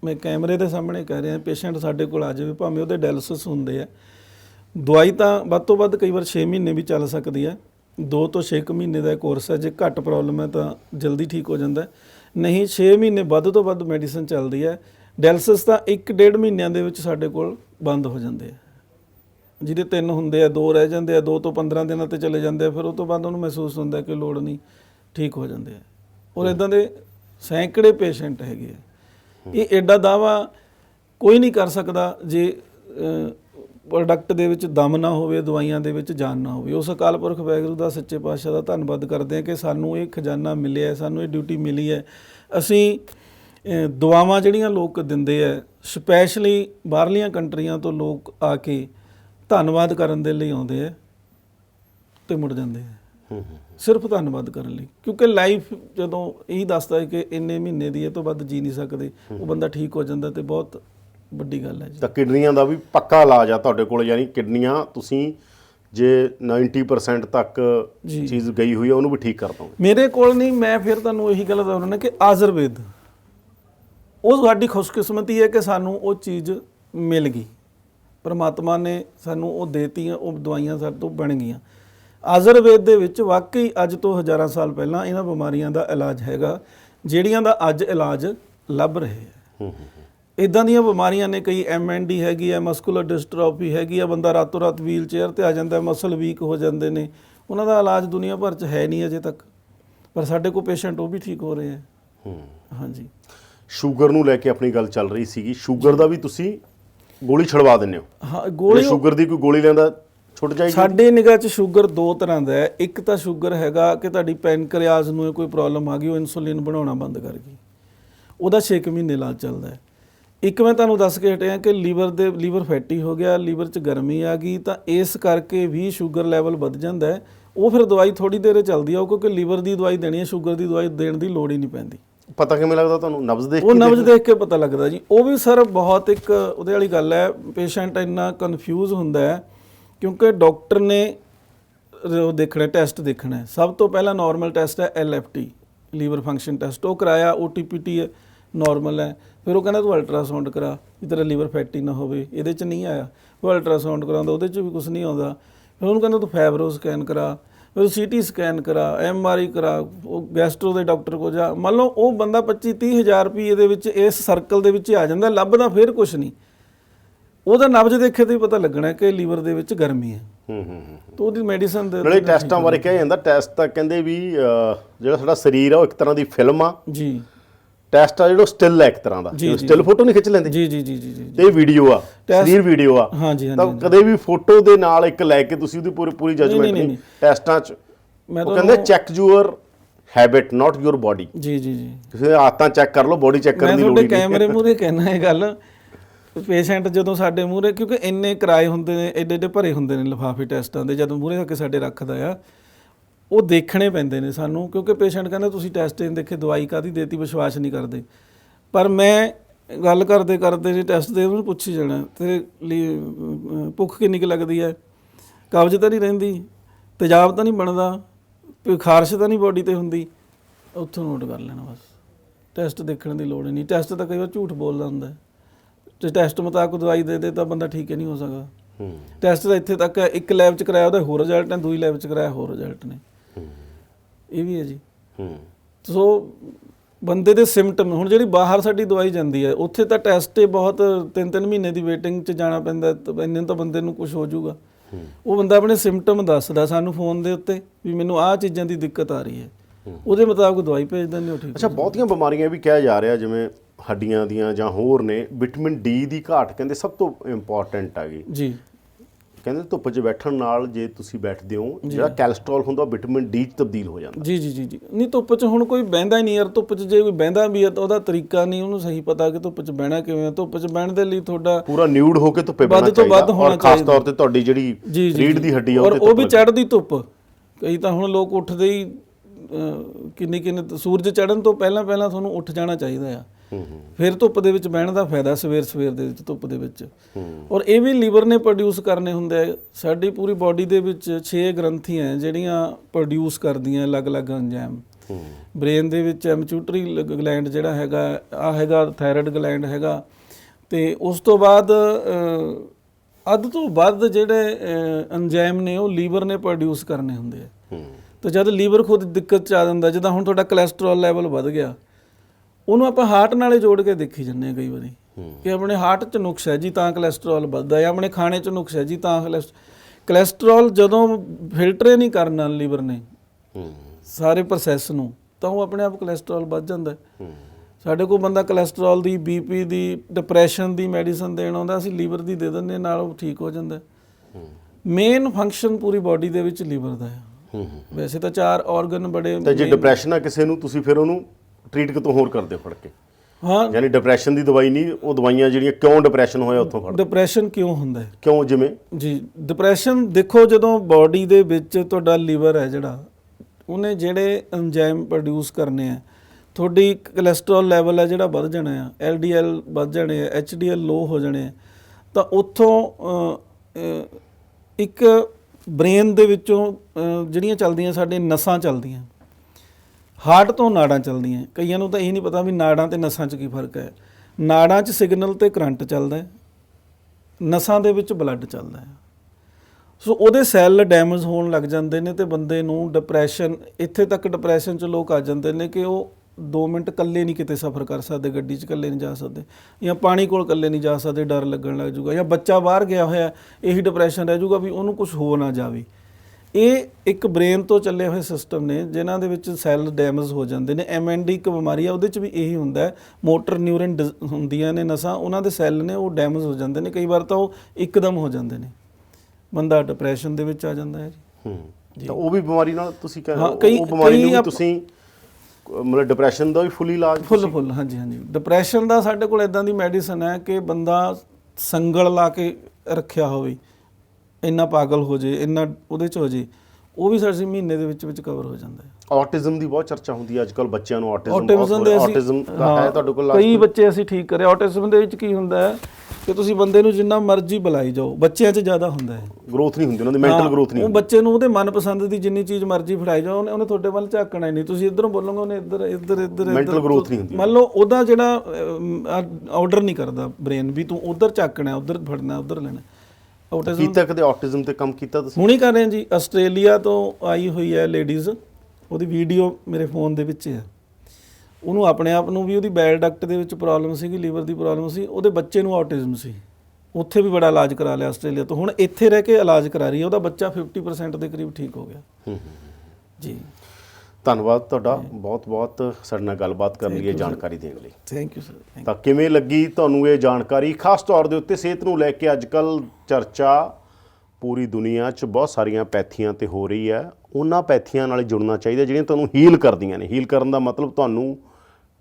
ਮੈਂ ਕੈਮਰੇ ਦੇ ਸਾਹਮਣੇ ਕਹਿ ਰਿਹਾ ਪੇਸ਼ੈਂਟ ਸਾਡੇ ਕੋਲ ਆ ਜਾਵੇ ਭਾਵੇਂ ਉਹਦੇ ਡੈਲਸਿਸ ਹੁੰਦੇ ਆ। ਦਵਾਈ ਤਾਂ ਵੱਧ ਤੋਂ ਵੱਧ ਕਈ ਵਾਰ 6 ਮਹੀਨੇ ਵੀ ਚੱਲ ਸਕਦੀ ਹੈ 2 ਤੋਂ 6 ਮਹੀਨੇ ਦਾ ਕੋਰਸ ਹੈ ਜੇ ਘੱਟ ਪ੍ਰੋਬਲਮ ਹੈ ਤਾਂ ਜਲਦੀ ਠੀਕ ਹੋ ਜਾਂਦਾ। ਹੈ। ਨਹੀਂ 6 ਮਹੀਨੇ ਵੱਧ ਤੋਂ ਵੱਧ ਮੈਡੀਸਨ ਚੱਲਦੀ ਹੈ। ਡੈਲਸਿਸ ਤਾਂ 1.5 ਮਹੀਨਿਆਂ ਦੇ ਵਿੱਚ ਸਾਡੇ ਕੋਲ ਬੰਦ ਹੋ ਜਾਂਦੇ ਆ। ਜਿਹਦੇ ਤਿੰਨ ਹੁੰਦੇ ਆ ਦੋ ਰਹਿ ਜਾਂਦੇ ਆ ਦੋ ਤੋਂ 15 ਦਿਨਾਂ ਤੇ ਚਲੇ ਜਾਂਦੇ ਆ ਫਿਰ ਉਹ ਤੋਂ ਬਾਅਦ ਉਹਨੂੰ ਮਹਿਸੂਸ ਹੁੰਦਾ ਕਿ ਲੋੜ ਨਹੀਂ ਠੀਕ ਹੋ ਜਾਂਦੇ ਆ। ਔਰ ਇਦਾਂ ਦੇ ਸੈਂਕੜੇ ਪੇਸ਼ੈਂਟ ਹੈਗੇ ਆ। ਇਹ ਐਡਾ ਦਾਵਾ ਕੋਈ ਨਹੀਂ ਕਰ ਸਕਦਾ ਜੇ ਪ੍ਰੋਡਕਟ ਦੇ ਵਿੱਚ ਦਮ ਨਾ ਹੋਵੇ ਦਵਾਈਆਂ ਦੇ ਵਿੱਚ ਜਾਨ ਨਾ ਹੋਵੇ। ਉਸ ਅਕਾਲ ਪੁਰਖ ਵਾਹਿਗੁਰੂ ਦਾ ਸੱਚੇ ਪਾਤਸ਼ਾਹ ਦਾ ਧੰਨਵਾਦ ਕਰਦੇ ਹਾਂ ਕਿ ਸਾਨੂੰ ਇਹ ਖਜ਼ਾਨਾ ਮਿਲਿਆ ਸਾਨੂੰ ਇਹ ਡਿਊਟੀ ਮਿਲੀ ਹੈ। ਅਸੀਂ ਦੁਆਵਾਂ ਜਿਹੜੀਆਂ ਲੋਕ ਦਿੰਦੇ ਆ ਸਪੈਸ਼ਲੀ ਬਾਹਰਲੀਆਂ ਕੰਟਰੀਆਂ ਤੋਂ ਲੋਕ ਆ ਕੇ ਧੰਨਵਾਦ ਕਰਨ ਦੇ ਲਈ ਆਉਂਦੇ ਆ ਤੇ ਮੁੜ ਜਾਂਦੇ ਆ ਸਿਰਫ ਧੰਨਵਾਦ ਕਰਨ ਲਈ। ਕਿਉਂਕਿ ਲਾਈਫ ਜਦੋਂ ਇਹੀ ਦੱਸਦਾ ਹੈ ਕਿ ਇੰਨੇ ਮਹੀਨੇ ਦੀ ਇਹ ਤੋਂ ਵੱਧ ਜੀ ਨਹੀਂ ਸਕਦੇ ਉਹ ਬੰਦਾ ਠੀਕ ਹੋ ਜਾਂਦਾ ਤੇ ਬਹੁਤ ਵੱਡੀ ਗੱਲ ਹੈ ਜੀ। ਤਾਂ ਕਿਡਨੀਆਂ ਦਾ ਵੀ ਪੱਕਾ ਇਲਾਜ ਆ ਤੁਹਾਡੇ ਕੋਲ ਯਾਨੀ ਕਿਡਨੀਆਂ ਤੁਸੀਂ ਜੇ 90% ਤੱਕ ਜੀ। ਚੀਜ਼ ਗਈ ਹੋਈ ਹੈ ਉਹਨੂੰ ਵੀ ਠੀਕ ਕਰ ਦੋਗੇ। ਮੇਰੇ ਕੋਲ ਨਹੀਂ ਮੈਂ ਫਿਰ ਤੁਹਾਨੂੰ ਇਹੀ ਗੱਲ ਦੱਸਣਾ ਕਿ ਆਜ਼ਰਵੇਦ ਉਹ ਸਾਡੀ ਖੁਸ਼ਕਿਸਮਤੀ ਹੈ ਕਿ ਸਾਨੂੰ ਉਹ ਚੀਜ਼ ਮਿਲ ਗਈ। ਪਰਮਾਤਮਾ ਨੇ ਸਾਨੂੰ ਉਹ ਦੇਤੀਆਂ ਉਹ ਦਵਾਈਆਂ ਸਾਡੇ ਤੋਂ ਬਣ ਗਈਆਂ। ਆਜ਼ਰਵੇਦ ਦੇ ਵਿੱਚ ਵਾਕਈ ਅੱਜ ਤੋਂ ਹਜ਼ਾਰਾਂ ਸਾਲ ਪਹਿਲਾਂ ਇਹਨਾਂ ਬਿਮਾਰੀਆਂ ਦਾ ਇਲਾਜ ਹੈਗਾ ਜਿਹੜੀਆਂ ਦਾ ਅੱਜ ਇਲਾਜ ਲੱਭ ਰਹੇ ਹੈ ਹੂੰ ਹੂੰ। ਇਦਾਂ ਦੀਆਂ ਬਿਮਾਰੀਆਂ ਨੇ ਕਈ ਐਮਐਨਡੀ ਹੈਗੀ ਹੈ ਮਸਕੂਲਰ ਡਿਸਟ੍ਰੋਫੀ ਹੈਗੀ ਆ ਬੰਦਾ ਰਾਤੋਂ ਰਾਤ ਵੀਲ ਚੇਅਰ ਤੇ ਆ ਜਾਂਦਾ ਮਸਲ ਵੀਕ ਹੋ ਜਾਂਦੇ ਨੇ। ਉਹਨਾਂ ਦਾ ਇਲਾਜ ਦੁਨੀਆ ਭਰ 'ਚ ਹੈ ਨਹੀਂ ਅਜੇ ਤੱਕ। ਪਰ ਸਾਡੇ ਕੋਲ ਪੇਸ਼ੈਂਟ ਉਹ ਵੀ ਠੀਕ ਹੋ ਰਹੇ ਹੈ ਹੂੰ। ਹਾਂਜੀ। ਸ਼ੂਗਰ ਨੂੰ ਲੈ ਕੇ ਆਪਣੀ ਗੱਲ ਚੱਲ ਰਹੀ ਸੀਗੀ। ਸ਼ੂਗਰ ਦਾ ਵੀ ਤੁਸੀਂ ਗੋਲੀ ਛਡਵਾ ਦਿੰਦੇ ਹੋ। ਹਾਂ ਗੋਲੀ ਸ਼ੂਗਰ ਦੀ ਕੋਈ ਗੋਲੀ ਲੈਂਦਾ ਛੁੱਟ ਜਾਏਗੀ? ਸਾਡੇ ਨਿਗਾਹ 'ਚ ਸ਼ੂਗਰ ਦੋ ਤਰ੍ਹਾਂ ਦਾ ਹੈ। ਇੱਕ ਤਾਂ ਸ਼ੂਗਰ ਹੈਗਾ ਕਿ ਤੁਹਾਡੀ ਪੈਨਕ੍ਰੀਆਸ ਨੂੰ ਕੋਈ ਪ੍ਰੋਬਲਮ ਆ ਗਈ ਉਹ ਇਨਸੂਲਿਨ ਬਣਾਉਣਾ ਬੰਦ ਕਰ ਗਈ। ਉਹਦਾ 6 ਮਹੀਨੇ ਇਲਾਜ ਚੱਲਦਾ ਹੈ। ਇੱਕ ਮੈਂ ਤੁਹਾਨੂੰ ਦੱਸ ਕੇ ਹਟਿਆ ਕਿ ਲੀਵਰ ਦੇ ਲੀਵਰ ਫੈਟੀ ਹੋ ਗਿਆ ਲੀਵਰ 'ਚ ਗਰਮੀ ਆ ਗਈ ਤਾਂ ਇਸ ਕਰਕੇ ਵੀ ਸ਼ੂਗਰ ਲੈਵਲ ਵੱਧ ਜਾਂਦਾ ਹੈ। ਉਹ ਫਿਰ ਦਵਾਈ ਥੋੜੀ ਦੇਰ ਚੱਲਦੀ ਆ ਉਹ ਕਿਉਂਕਿ ਲੀਵਰ ਦੀ ਦਵਾਈ ਦੇਣੀ ਹੈ ਸ਼ੂਗਰ ਦੀ ਦਵਾਈ ਦੇਣ ਦੀ ਲੋੜ ਹੀ ਨਹੀਂ ਪੈਂਦੀ। ਪਤਾ ਕਿਵੇਂ ਲੱਗਦਾ ਤੁਹਾਨੂੰ? ਨਬਜ਼ ਦੇਖ ਉਹ ਕੇ ਨਬਜ਼ ਦੇਖ ਕੇ ਪਤਾ ਲੱਗਦਾ ਜੀ। ਉਹ ਵੀ ਸਰ ਬਹੁਤ ਇੱਕ ਉਹਦੇ ਵਾਲੀ ਗੱਲ ਹੈ ਪੇਸ਼ੈਂਟ ਇੰਨਾ ਕਨਫਿਊਜ਼ ਹੁੰਦਾ ਹੈ ਕਿਉਂਕਿ ਡਾਕਟਰ ਨੇ ਉਹ ਦੇਖਣਾ ਟੈਸਟ ਦੇਖਣਾ। ਸਭ ਤੋਂ ਪਹਿਲਾਂ ਨਾਰਮਲ ਟੈਸਟ ਹੈ ਐਲਐਫਟੀ ਲੀਵਰ ਫੰਕਸ਼ਨ ਟੈਸਟ ਉਹ ਕਰਾਇਆ ਓਟੀਪੀਟੀ ਹੈ। ਨਾਰਮਲ ਹੈ। ਫਿਰ ਉਹ ਕਹਿੰਦਾ ਤੂੰ ਅਲਟਰਾਸਾਊਂਡ ਕਰਾ ਵੀ ਤੇਰਾ ਲੀਵਰ ਫੈਟੀ ਨਾ ਹੋਵੇ। ਇਹਦੇ ਚ ਨਹੀਂ ਆਇਆ। ਉਹ ਅਲਟਰਾਸਾਊਂਡ ਕਰਾਉਂਦਾ ਉਹਦੇ ਚ ਵੀ ਕੁਝ ਨਹੀਂ ਆਉਂਦਾ। ਫਿਰ ਉਹਨੂੰ ਕਹਿੰਦਾ ਤੂੰ ਫੈਬਰੋ ਸਕੈਨ ਕਰਾ ਫਿਰ ਸੀਟੀ ਸਕੈਨ ਕਰਾ ਐਮਆਰਆਈ ਕਰਾ ਉਹ ਗੈਸਟਰੋ ਦੇ ਡਾਕਟਰ ਕੋਲ ਜਾ। ਮੰਨ ਲਓ ਉਹ ਬੰਦਾ 25 30 ਹਜ਼ਾਰ ਰੁਪਏ ਦੇ ਵਿੱਚ ਇਸ ਸਰਕਲ ਦੇ ਵਿੱਚ ਆ ਜਾਂਦਾ ਲੱਭਦਾ ਫਿਰ ਕੁਝ ਨਹੀਂ। ਉਹਦਾ ਨਬਜ਼ ਦੇਖੇ ਤੇ ਪਤਾ ਲੱਗਣਾ ਕਿ ਲੀਵਰ ਦੇ ਵਿੱਚ ਗਰਮੀ ਹੈ। ਹੂੰ ਹੂੰ ਤਾਂ ਉਹਦੀ ਮੈਡੀਸਨ ਦੇ ਨਾਲੇ ਟੈਸਟਾਂ ਬਾਰੇ ਕਿਹਾ ਜਾਂਦਾ ਟੈਸਟ ਤਾਂ ਕਹਿੰਦੇ ਵੀ ਜਿਹੜਾ ਸਾਡਾ ਸਰੀਰ ਆ ਉਹ ਇੱਕ ਤਰ੍ਹਾਂ ਦੀ ਫਿਲਮ ਆ। ਜੀ। ਟੈਸਟ ਆ ਜਿਹੜਾ ਸਟਿਲ ਹੈ ਇੱਕ ਤਰ੍ਹਾਂ ਦਾ। ਜੀ। ਸਟਿਲ ਫੋਟੋ ਨਹੀਂ ਖਿੱਚ ਲੈਂਦੇ। ਜੀ ਜੀ ਜੀ ਜੀ ਜੀ। ਤੇ ਇਹ ਵੀਡੀਓ ਆ। ਸਰੀਰ ਵੀਡੀਓ ਆ। ਹਾਂਜੀ ਤਾਂ ਹਾਂਜੀ। ਕਦੇ ਵੀ ਫੋਟੋ ਦੇ ਨਾਲ ਇੱਕ ਲੈ ਕੇ ਤੁਸੀਂ ਉਹਦੀ ਪੂਰੀ ਪੂਰੀ ਜਜਮੈਂਟ ਨਹੀਂ, ਨਹੀਂ ਨਹੀਂ। ਟੈਸਟਾਂ 'ਚ। ਮੈਂ ਤਾਂ ਕਹਿੰਦੇ check your habit not your body ਜੀ ਜੀ ਜੀ। ਤੁਸੀਂ ਆਦਤਾਂ ਚੈੱਕ ਕਰ ਲਓ ਬਾਡੀ ਚੈੱਕ ਮੈਂ ਕਰਨ ਦੀ ਲੋੜ ਤੁਹਾਡੇ ਹੀ ਨਹੀਂ। ਕੈਮਰੇ ਮੂਹਰੇ ਕਹਿਣਾ ਇਹ ਗੱਲ। ਪੇਸ਼ੈਂਟ ਜਦੋਂ ਸਾਡੇ ਮੂਹਰੇ ਕਿਉਂਕਿ ਇੰਨੇ ਕਿਰਾਏ ਹੁੰਦੇ ਨੇ ਏਡੇ ਏਡੇ ਭਰੇ ਹੁੰਦੇ ਨੇ ਲਿਫਾਫੇ ਟੈਸਟਾਂ ਦੇ ਜਦੋਂ ਮੂਹਰੇ ਆ ਕੇ ਸਾਡੇ ਰੱਖਦਾ ਆ ਉਹ ਦੇਖਣੇ ਪੈਂਦੇ ਨੇ ਸਾਨੂੰ ਕਿਉਂਕਿ ਪੇਸ਼ੈਂਟ ਕਹਿੰਦਾ ਤੁਸੀਂ ਟੈਸਟ ਨਹੀਂ ਦੇਖੇ ਦਵਾਈ ਕਾਦੀ ਦੇਤੀ ਵਿਸ਼ਵਾਸ ਨਹੀਂ ਕਰਦੇ। ਪਰ ਮੈਂ ਗੱਲ ਕਰਦੇ ਕਰਦੇ ਜੇ ਟੈਸਟ ਦੇ ਉਹਨੂੰ ਪੁੱਛੀ ਜਾਣਾ ਤੇ ਲਈ ਭੁੱਖ ਕਿੰਨੀ ਕੁ ਲੱਗਦੀ ਹੈ? ਕਬਜ਼ ਤਾਂ ਨਹੀਂ ਰਹਿੰਦੀ ਤੇਜ਼ਾਬ ਤਾਂ ਨਹੀਂ ਬਣਦਾ ਕੋਈ ਖਾਰਸ਼ ਤਾਂ ਨਹੀਂ ਬੋਡੀ ਤੇ ਹੁੰਦੀ। ਉੱਥੋਂ ਨੋਟ ਕਰ ਲੈਣਾ ਬਸ। ਟੈਸਟ ਦੇਖਣ ਦੀ ਲੋੜ ਨਹੀਂ। ਟੈਸਟ ਤਾਂ ਕਈ ਵਾਰ ਝੂਠ ਬੋਲਦਾ ਹੁੰਦਾ। ਜੇ ਟੈਸਟ ਮੁਤਾਬਕ ਦਵਾਈ ਦੇ ਦੇ ਤਾਂ ਬੰਦਾ ਠੀਕ ਹੀ ਨਹੀਂ ਹੋ ਸਕਦਾ। ਟੈਸਟ ਤਾਂ ਇੱਥੇ ਤੱਕ ਇੱਕ ਲੈਬ 'ਚ ਕਰਾਇਆ ਉਹਦਾ ਹੋਰ ਰਿਜ਼ਲਟ ਹੈ ਦੂਜੀ ਲੈਬ 'ਚ ਕਰਾਇਆ ਹੋਰ ਰਿਜ਼ਲਟ ਨੇ। ਇਹ ਵੀ ਹੈ ਜੀ। ਹੂੰ। ਸੋ ਬੰਦੇ ਦੇ ਸਿੰਪਟਮ ਹੁਣ ਜਿਹੜੀ ਬਾਹਰ ਸਾਡੀ ਦਵਾਈ ਜਾਂਦੀ ਹੈ ਉੱਥੇ ਤਾਂ ਟੈਸਟ ਹੀ ਬਹੁਤ ਤਿੰਨ ਤਿੰਨ ਮਹੀਨੇ ਦੀ ਵੇਟਿੰਗ 'ਚ ਜਾਣਾ ਪੈਂਦਾ ਤਾਂ ਇੰਨੇ ਤਾਂ ਬੰਦੇ ਨੂੰ ਕੁਝ ਹੋ ਜਾਊਗਾ। ਉਹ ਬੰਦਾ ਆਪਣੇ ਸਿੰਪਟਮ ਦੱਸਦਾ ਸਾਨੂੰ ਫੋਨ ਦੇ ਉੱਤੇ ਵੀ ਮੈਨੂੰ ਆਹ ਚੀਜ਼ਾਂ ਦੀ ਦਿੱਕਤ ਆ ਰਹੀ ਹੈ। ਉਹਦੇ ਮੁਤਾਬਕ ਦਵਾਈ ਭੇਜ ਦਿੰਦੇ ਉਹ ਠੀਕ ਅੱਛਾ ਬਹੁਤੀਆਂ ਬਿਮਾਰੀਆਂ ਵੀ ਕਿਹਾ ਜਾ ਰਿਹਾ ਜਿਵੇਂ ਹੱਡੀਆਂ ਦੀਆਂ ਜਾਂ ਹੋਰ ਨੇ ਵਿਟਾਮਿਨ ਡੀ ਦੀ ਘਾਟ ਕਹਿੰਦੇ ਸਭ ਤੋਂ ਇੰਪੋਰਟੈਂਟ ਹੈਗੀ ਜੀ। ਕਹਿੰਦੇ ਧੁੱਪ 'ਚ ਬੈਠਣ ਨਾਲ ਜੇ ਤੁਸੀਂ ਬੈਠਦੇ ਹੋ ਜਿਹੜਾ ਕੋਲੇਸਟ੍ਰੋਲ ਹੁੰਦਾ ਉਹ ਵਿਟਾਮਿਨ ਡੀ 'ਚ ਤਬਦੀਲ ਹੋ ਜਾਂਦਾ। ਜੀ ਜੀ ਜੀ ਜੀ। ਨਹੀਂ ਧੁੱਪ 'ਚ ਹੁਣ ਕੋਈ ਬਹਿੰਦਾ ਹੀ ਨਹੀਂ ਯਾਰ। ਧੁੱਪ 'ਚ ਜੇ ਕੋਈ ਬਹਿੰਦਾ ਵੀ ਹੈ ਤਾਂ ਉਹਦਾ ਤਰੀਕਾ ਨਹੀਂ ਉਹਨੂੰ ਸਹੀ ਪਤਾ ਕਿ ਧੁੱਪ 'ਚ ਬਹਿਣਾ ਕਿਵੇਂ ਹੈ ਧੁੱਪ 'ਚ ਬਹਿਣ ਦੇ ਲਈ ਤੁਹਾਡਾ ਪੂਰਾ ਨਿਊਡ ਹੋ ਕੇ ਧੁੱਪੇ ਵੱਧ ਚਾਹੀਦਾ। ਹੋਣਾ ਔਰ ਖਾਸ। ਤੌਰ ਤੇ ਤੁਹਾਡੀ ਜਿਹੜੀ ਰੀੜ। ਦੀ ਹੱਡੀ ਆ ਉਹ ਵੀ ਚੜ੍ਹਦੀ ਧੁੱਪ। ਕਈ ਤਾਂ ਹੁਣ ਲੋਕ ਉੱਠਦੇ ਹੀ ਕਿੰਨੀ ਕਿੰਨੀ ਸੂਰਜ ਚੜ੍ਹਨ ਤੋਂ ਪਹਿਲਾਂ ਪਹਿਲਾਂ ਤੁਹਾਨੂੰ ਉੱਠ ਜਾਣਾ ਚਾਹੀਦਾ ਆ। ਫਿਰ ਧੁੱਪ ਦੇ ਵਿੱਚ ਬਹਿਣ ਦਾ ਫਾਇਦਾ ਸਵੇਰ ਸਵੇਰ ਦੇ ਵਿੱਚ ਧੁੱਪ ਦੇ ਵਿੱਚ। ਹੂੰ ਔਰ ਇਹ ਵੀ ਲੀਵਰ ਨੇ ਪ੍ਰੋਡਿਊਸ ਕਰਨੇ ਹੁੰਦੇ ਆ। ਸਾਡੀ ਪੂਰੀ ਬਾਡੀ ਦੇ ਵਿੱਚ 6 ਗ੍ਰੰਥੀਆਂ ਜਿਹੜੀਆਂ ਪ੍ਰੋਡਿਊਸ ਕਰਦੀਆਂ ਅਲੱਗ-ਅਲੱਗ ਐਂਜ਼ਾਈਮ ਹੂੰ ਬ੍ਰੇਨ ਦੇ ਵਿੱਚ ਐਮਚੂਟਰੀ ਗਲੈਂਡ ਜਿਹੜਾ ਹੈਗਾ ਆ ਹੈਗਾ ਥਾਇਰਾਇਡ ਗਲੈਂਡ ਹੈਗਾ। ਤੇ ਉਸ ਤੋਂ ਬਾਅਦ ਅੱਧ ਤੋਂ ਵੱਧ ਜਿਹੜੇ ਐਂਜ਼ਾਈਮ ਨੇ ਉਹ ਲੀਵਰ ਨੇ ਪ੍ਰੋਡਿਊਸ ਕਰਨੇ ਹੁੰਦੇ ਆ ਹੂੰ। ਤੇ ਜਦ ਲੀਵਰ ਖੁਦ ਦਿੱਕਤ ਚ ਆ ਜਾਂਦਾ ਜਿੱਦਾਂ ਹੁਣ ਤੁਹਾਡਾ ਕੋਲੇਸਟ੍ਰੋਲ ਲੈਵਲ ਵੱਧ ਗਿਆ ਉਹਨੂੰ ਆਪਾਂ ਹਾਰਟ ਨਾਲੇ ਜੋੜ ਕੇ ਦੇਖੀ ਜੰਨੇ ਆ ਕਈ ਵਾਰੀ ਕਿ ਆਪਣੇ ਹਾਰਟ 'ਚ ਨੁਕਸ ਹੈ ਜੀ ਤਾਂ ਕੋਲੇਸਟ੍ਰੋਲ ਵੱਧਦਾ ਹੈ ਆਪਣੇ ਖਾਣੇ 'ਚ ਨੁਕਸ ਹੈ ਜੀ ਤਾਂ ਕੋਲੇਸ- ਕੋਲੇਸਟ੍ਰੋਲ ਜਦੋਂ ਫਿਲਟਰ ਨਹੀਂ ਕਰਨਾ ਲੀਵਰ ਨੇ ਸਾਰੇ ਪ੍ਰੋਸੈਸ ਨੂੰ ਤਾਂ ਉਹ ਆਪਣੇ ਆਪ ਕੋਲੇਸਟ੍ਰੋਲ ਵੱਧ ਜਾਂਦਾ ਹੈ। ਸਾਡੇ ਕੋਲ ਬੰਦਾ ਕੋਲੇਸਟ੍ਰੋਲ ਦੀ ਬੀਪੀ ਦੀ ਡਿਪਰੈਸ਼ਨ ਦੀ ਮੈਡੀਸਨ ਦੇਣ ਆਉਂਦਾ ਅਸੀਂ ਲੀਵਰ ਦੀ ਦੇ ਦਿੰਦੇ ਨਾਲ ਉਹ ਠੀਕ ਹੋ ਜਾਂਦਾ ਮੇਨ ਫੰਕਸ਼ਨ ਪੂਰੀ ਬਾਡੀ ਦੇ ਵਿੱਚ ਲੀਵਰ ਦਾ ਹੂੰ। ਵੈਸੇ ਤਾਂ ਚਾਰ ਆਰਗਨ ਬੜੇ ਤੇ ਜੇ ਡਿਪਰੈਸ਼ਨ ਆ ਕਿਸੇ ਨੂੰ ਤੁਸੀਂ ਫਿਰ ਉਹਨੂੰ ਟ੍ਰੀਟ ਕਿਤੋਂ ਹੋਰ ਕਰਦੇ ਫੜ ਕੇ। ਹਾਂ। ਯਾਨੀ ਡਿਪਰੈਸ਼ਨ ਦੀ ਦਵਾਈ ਨਹੀਂ ਉਹ ਦਵਾਈਆਂ ਜਿਹੜੀਆਂ ਕਿਉਂ ਡਿਪਰੈਸ਼ਨ ਹੋਇਆ ਉੱਥੋਂ ਫੜ ਡਿਪਰੈਸ਼ਨ ਕਿਉਂ ਹੁੰਦਾ ਹੈ? ਕਿਉਂ ਜਿਵੇਂ? ਜੀ ਡਿਪਰੈਸ਼ਨ ਦੇਖੋ ਜਦੋਂ ਬਾਡੀ ਦੇ ਵਿੱਚ ਤੁਹਾਡਾ ਲੀਵਰ ਹੈ ਜਿਹੜਾ ਉਹਨੇ ਜਿਹੜੇ ਐਂਜ਼ਾਈਮ ਪ੍ਰੋਡਿਊਸ ਕਰਨੇ ਆ ਤੁਹਾਡੀ ਕੋਲੇਸਟ੍ਰੋਲ ਲੈਵਲ ਹੈ ਜਿਹੜਾ ਵੱਧ ਜਾਣਾ ਆ ਐਲਡੀਐਲ ਵੱਧ ਜਾਣੇ ਆ ਐਚਡੀਐਲ ਲੋ ਹੋ ਜਾਣੇ ਆ ਤਾਂ ਉੱਥੋਂ ਇੱਕ ਬ੍ਰੇਨ ਦੇ ਵਿੱਚੋਂ ਜਿਹੜੀਆਂ ਚੱਲਦੀਆਂ ਸਾਡੇ ਨਸਾਂ ਚੱਲਦੀਆਂ। ਹਾਰਟ ਤੋਂ ਨਾੜਾਂ ਚੱਲਦੀਆਂ ਕਈਆਂ ਨੂੰ ਤਾਂ ਇਹ ਨਹੀਂ ਪਤਾ ਵੀ ਨਾੜਾਂ ਤੇ ਨਸਾਂ 'ਚ ਕੀ ਫ਼ਰਕ ਹੈ। ਨਾੜਾਂ 'ਚ ਸਿਗਨਲ ਤੇ ਕਰੰਟ ਚੱਲਦਾ ਨਸਾਂ ਦੇ ਵਿੱਚ ਬਲੱਡ ਚੱਲਦਾ ਹੈ। ਸੋ ਉਹਦੇ ਸੈੱਲ ਡੈਮੇਜ ਹੋਣ ਲੱਗ ਜਾਂਦੇ ਨੇ ਤੇ ਬੰਦੇ ਨੂੰ ਡਿਪਰੈਸ਼ਨ ਇੱਥੇ ਤੱਕ ਡਿਪਰੈਸ਼ਨ 'ਚ ਲੋਕ ਆ ਜਾਂਦੇ ਨੇ ਕਿ ਉਹ 2 ਮਿੰਟ ਇਕੱਲੇ ਨਹੀਂ ਕਿਤੇ ਸਫ਼ਰ ਕਰ ਸਕਦੇ, ਗੱਡੀ 'ਚ ਇਕੱਲੇ ਨਹੀਂ ਜਾ ਸਕਦੇ ਜਾਂ ਪਾਣੀ ਕੋਲ ਇਕੱਲੇ ਨਹੀਂ ਜਾ ਸਕਦੇ, ਡਰ ਲੱਗਣ ਲੱਗ ਜਾਊਗਾ ਜਾਂ ਬੱਚਾ ਬਾਹਰ ਗਿਆ ਹੋਇਆ, ਇਹੀ ਡਿਪਰੈਸ਼ਨ ਰਹਿ ਜਾਊਗਾ ਵੀ ਉਹਨੂੰ ਕੁਝ ਹੋ ਨਾ ਜਾਵੇ। ਇਹ ਇੱਕ ਬ੍ਰੇਨ ਤੋਂ ਚੱਲੇ ਹੋਏ ਸਿਸਟਮ ਨੇ ਜਿਨ੍ਹਾਂ ਦੇ ਵਿੱਚ ਸੈੱਲ ਡੈਮੇਜ ਹੋ ਜਾਂਦੇ ਨੇ। ਐਮਐਨਡੀ ਇੱਕ ਬਿਮਾਰੀ ਆ ਉਹਦੇ 'ਚ ਵੀ ਇਹੀ ਹੁੰਦਾ ਹੈ। ਮੋਟਰ ਨਿਊਰਨ ਹੁੰਦੀਆਂ ਨੇ ਨਸਾਂ ਉਹਨਾਂ ਦੇ ਸੈੱਲ ਨੇ ਉਹ ਡੈਮੇਜ ਹੋ ਜਾਂਦੇ ਨੇ। ਕਈ ਵਾਰ ਤਾਂ ਉਹ ਇੱਕਦਮ ਹੋ ਜਾਂਦੇ ਨੇ। ਬੰਦਾ ਡਿਪਰੈਸ਼ਨ ਦੇ ਵਿੱਚ ਆ ਜਾਂਦਾ ਹੈ ਜੀ। ਹੂੰ। ਤਾਂ ਉਹ ਵੀ ਬਿਮਾਰੀ ਨਾਲ ਤੁਸੀਂ ਹਾਂ, ਕਹਿੰਦੇ ਕਈ- ਉਹ ਬਿਮਾਰੀ ਨੂੰ ਤੁਸੀਂ ਮਤਲਬ ਡਿਪਰੈਸ਼ਨ ਦਾ ਵੀ ਫੁੱਲ ਇਲਾਜ ਫੁੱਲ ਫੁੱਲ ਹਾਂਜੀ ਹਾਂਜੀ। ਡਿਪਰੈਸ਼ਨ ਦਾ ਸਾਡੇ ਕੋਲ ਇਦਾਂ ਦੀ ਮੈਡੀਸਨ ਹੈ ਕਿ ਬੰਦਾ ਸੰਗਲ ਲਾ ਕੇ ਰੱਖਿਆ ਹੋਵੇ। ਇੰਨਾ ਪਾਗਲ ਹੋ ਜੇ ਇੰਨਾ ਉਹਦੇ ਚ ਹੋ ਜੇ ਉਹ ਵੀ ਸਾਡੇ ਮਹੀਨੇ ਦੇ ਵਿੱਚ ਵਿੱਚ ਕਵਰ ਹੋ ਜਾਂਦਾ ਹੈ। ਆਟਿਜ਼ਮ ਦੀ ਬਹੁਤ ਚਰਚਾ ਹੁੰਦੀ ਹੈ ਅੱਜਕੱਲ ਬੱਚਿਆਂ ਨੂੰ ਆਟਿਜ਼ਮ ਆਟਿਜ਼ਮ ਦੇ ਹੈ ਤੁਹਾਡੇ ਕੋਲ ਕਈ ਬੱਚੇ ਅਸੀਂ ਠੀਕ ਕਰੇ। ਆਟਿਜ਼ਮ ਦੇ ਵਿੱਚ ਕੀ ਹੁੰਦਾ ਹੈ ਕਿ ਤੁਸੀਂ ਬੰਦੇ ਨੂੰ ਜਿੰਨਾ ਮਰਜ਼ੀ ਬੁਲਾਈ ਜਾਓ ਬੱਚਿਆਂ 'ਚ ਜ਼ਿਆਦਾ ਹੁੰਦਾ ਹੈ। ਗਰੋਥ ਨਹੀਂ ਹੁੰਦੀ ਉਹਨਾਂ ਦੀ ਮੈਂਟਲ ਗਰੋਥ ਨਹੀਂ ਉਹ ਬੱਚੇ ਨੂੰ ਉਹਦੇ ਮਨਪਸੰਦ ਦੀ ਜਿੰਨੀ ਚੀਜ਼ ਮਰਜ਼ੀ ਫੜਾਈ ਜਾਓ ਉਹਨੇ ਉਹਨੇ ਤੁਹਾਡੇ ਵੱਲ ਝਾਕਣਾ ਹੀ ਨਹੀਂ। ਤੁਸੀਂ ਇਧਰੋਂ ਬੋਲੋਗੇ ਉਹਨੇ ਇੱਧਰ ਇੱਧਰ ਇੱਧਰ ਇੱਧਰ। growth ਨਹੀਂ ਹੁੰਦੀ। ਮੰਨ ਲਓ ਉਹਦਾ ਜਿਹੜਾ ਆਰਡਰ ਨਹੀਂ ਕਰਦਾ ਬ੍ਰੇਨ ਵੀ ਤੂੰ ਉਧਰ ਝਾਕਣਾ ਉਧਰ ਫੜਨਾ ਉਧਰ ਲੈਣਾ। ਆਟਿਜ਼ਮ ਕੀਤਾ ਕਦੇ ਆਟਿਜ਼ਮ ਤੇ ਕੰਮ ਕੀਤਾ ਤੁਸੀਂ? ਹੁਣੀ ਕਰ ਰਹੇ ਹਾਂ ਜੀ। ਆਸਟ੍ਰੇਲੀਆ ਤੋਂ ਆਈ ਹੋਈ ਹੈ ਲੇਡੀਜ਼ ਉਹਦੀ ਵੀਡੀਓ ਮੇਰੇ ਫੋਨ ਦੇ ਵਿੱਚ ਹੈ। ਉਹਨੂੰ ਆਪਣੇ ਆਪ ਨੂੰ ਵੀ ਉਹਦੀ ਬੈਲ ਡਕਟ ਦੇ ਵਿੱਚ ਪ੍ਰੋਬਲਮ ਸੀਗੀ ਲੀਵਰ ਦੀ ਪ੍ਰੋਬਲਮ ਸੀ। ਉਹਦੇ ਬੱਚੇ ਨੂੰ ਆਟਿਜ਼ਮ ਸੀ। ਉੱਥੇ ਵੀ ਬੜਾ ਇਲਾਜ ਕਰਾ ਲਿਆ ਆਸਟ੍ਰੇਲੀਆ ਤੋਂ। ਹੁਣ ਇੱਥੇ ਰਹਿ ਕੇ ਇਲਾਜ ਕਰਾ ਰਹੀ ਹੈ। ਉਹਦਾ ਬੱਚਾ 50% ਦੇ ਕਰੀਬ ਠੀਕ ਹੋ ਗਿਆ। ਜੀ। ਧੰਨਵਾਦ ਤੁਹਾਡਾ। ਬਹੁਤ ਬਹੁਤ ਸਾਡੇ ਨਾਲ ਗੱਲਬਾਤ ਕਰਨ ਲਈ ਇਹ ਜਾਣਕਾਰੀ ਦੇਣ ਲਈ। ਥੈਂਕ ਯੂ ਸਰ ਤਾਂ ਕਿਵੇਂ ਲੱਗੀ ਤੁਹਾਨੂੰ ਇਹ ਜਾਣਕਾਰੀ? ਖਾਸ ਤੌਰ ਦੇ ਉੱਤੇ ਸਿਹਤ ਨੂੰ ਲੈ ਕੇ ਅੱਜਕੱਲ ਚਰਚਾ ਪੂਰੀ ਦੁਨੀਆ 'ਚ ਬਹੁਤ ਸਾਰੀਆਂ ਪੈਥੀਆਂ ਤੇ ਹੋ ਰਹੀ ਹੈ। ਉਹਨਾਂ ਪੈਥੀਆਂ ਨਾਲ ਜੁੜਨਾ ਚਾਹੀਦਾ ਜਿਹੜੀਆਂ ਤੁਹਾਨੂੰ ਹੀਲ ਕਰਦੀਆਂ ਨੇ। ਹੀਲ ਕਰਨ ਦਾ ਮਤਲਬ ਤੁਹਾਨੂੰ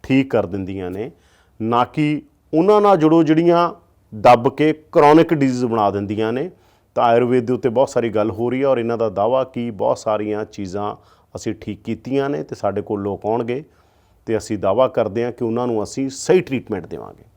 ਠੀਕ ਕਰ ਦਿੰਦੀਆਂ ਨੇ। ਨਾ ਕਿ ਉਹਨਾਂ ਨਾਲ ਜੁੜੋ ਜਿਹੜੀਆਂ ਦੱਬ ਕੇ ਕ੍ਰੋਨਿਕ ਡਿਜ਼ੀਜ਼ ਬਣਾ ਦਿੰਦੀਆਂ ਨੇ। ਤਾਂ ਆਯੁਰਵੇਦ ਦੇ ਉੱਤੇ ਬਹੁਤ ਸਾਰੀ ਗੱਲ ਹੋ ਰਹੀ ਹੈ ਔਰ ਇਹਨਾਂ ਦਾ ਦਾਵਾ ਕਿ ਬਹੁਤ ਸਾਰੀਆਂ ਚੀਜ਼ਾਂ ਅਸੀਂ ਠੀਕ ਕੀਤੀਆਂ ਨੇ ਤੇ ਸਾਡੇ ਕੋਲ ਲੋਕ ਆਉਣਗੇ ਤੇ ਅਸੀਂ ਦਾਵਾ ਕਰਦੇ ਹਾਂ ਕਿ ਉਹਨਾਂ ਨੂੰ ਅਸੀਂ ਸਹੀ ਟ੍ਰੀਟਮੈਂਟ ਦੇਵਾਂਗੇ।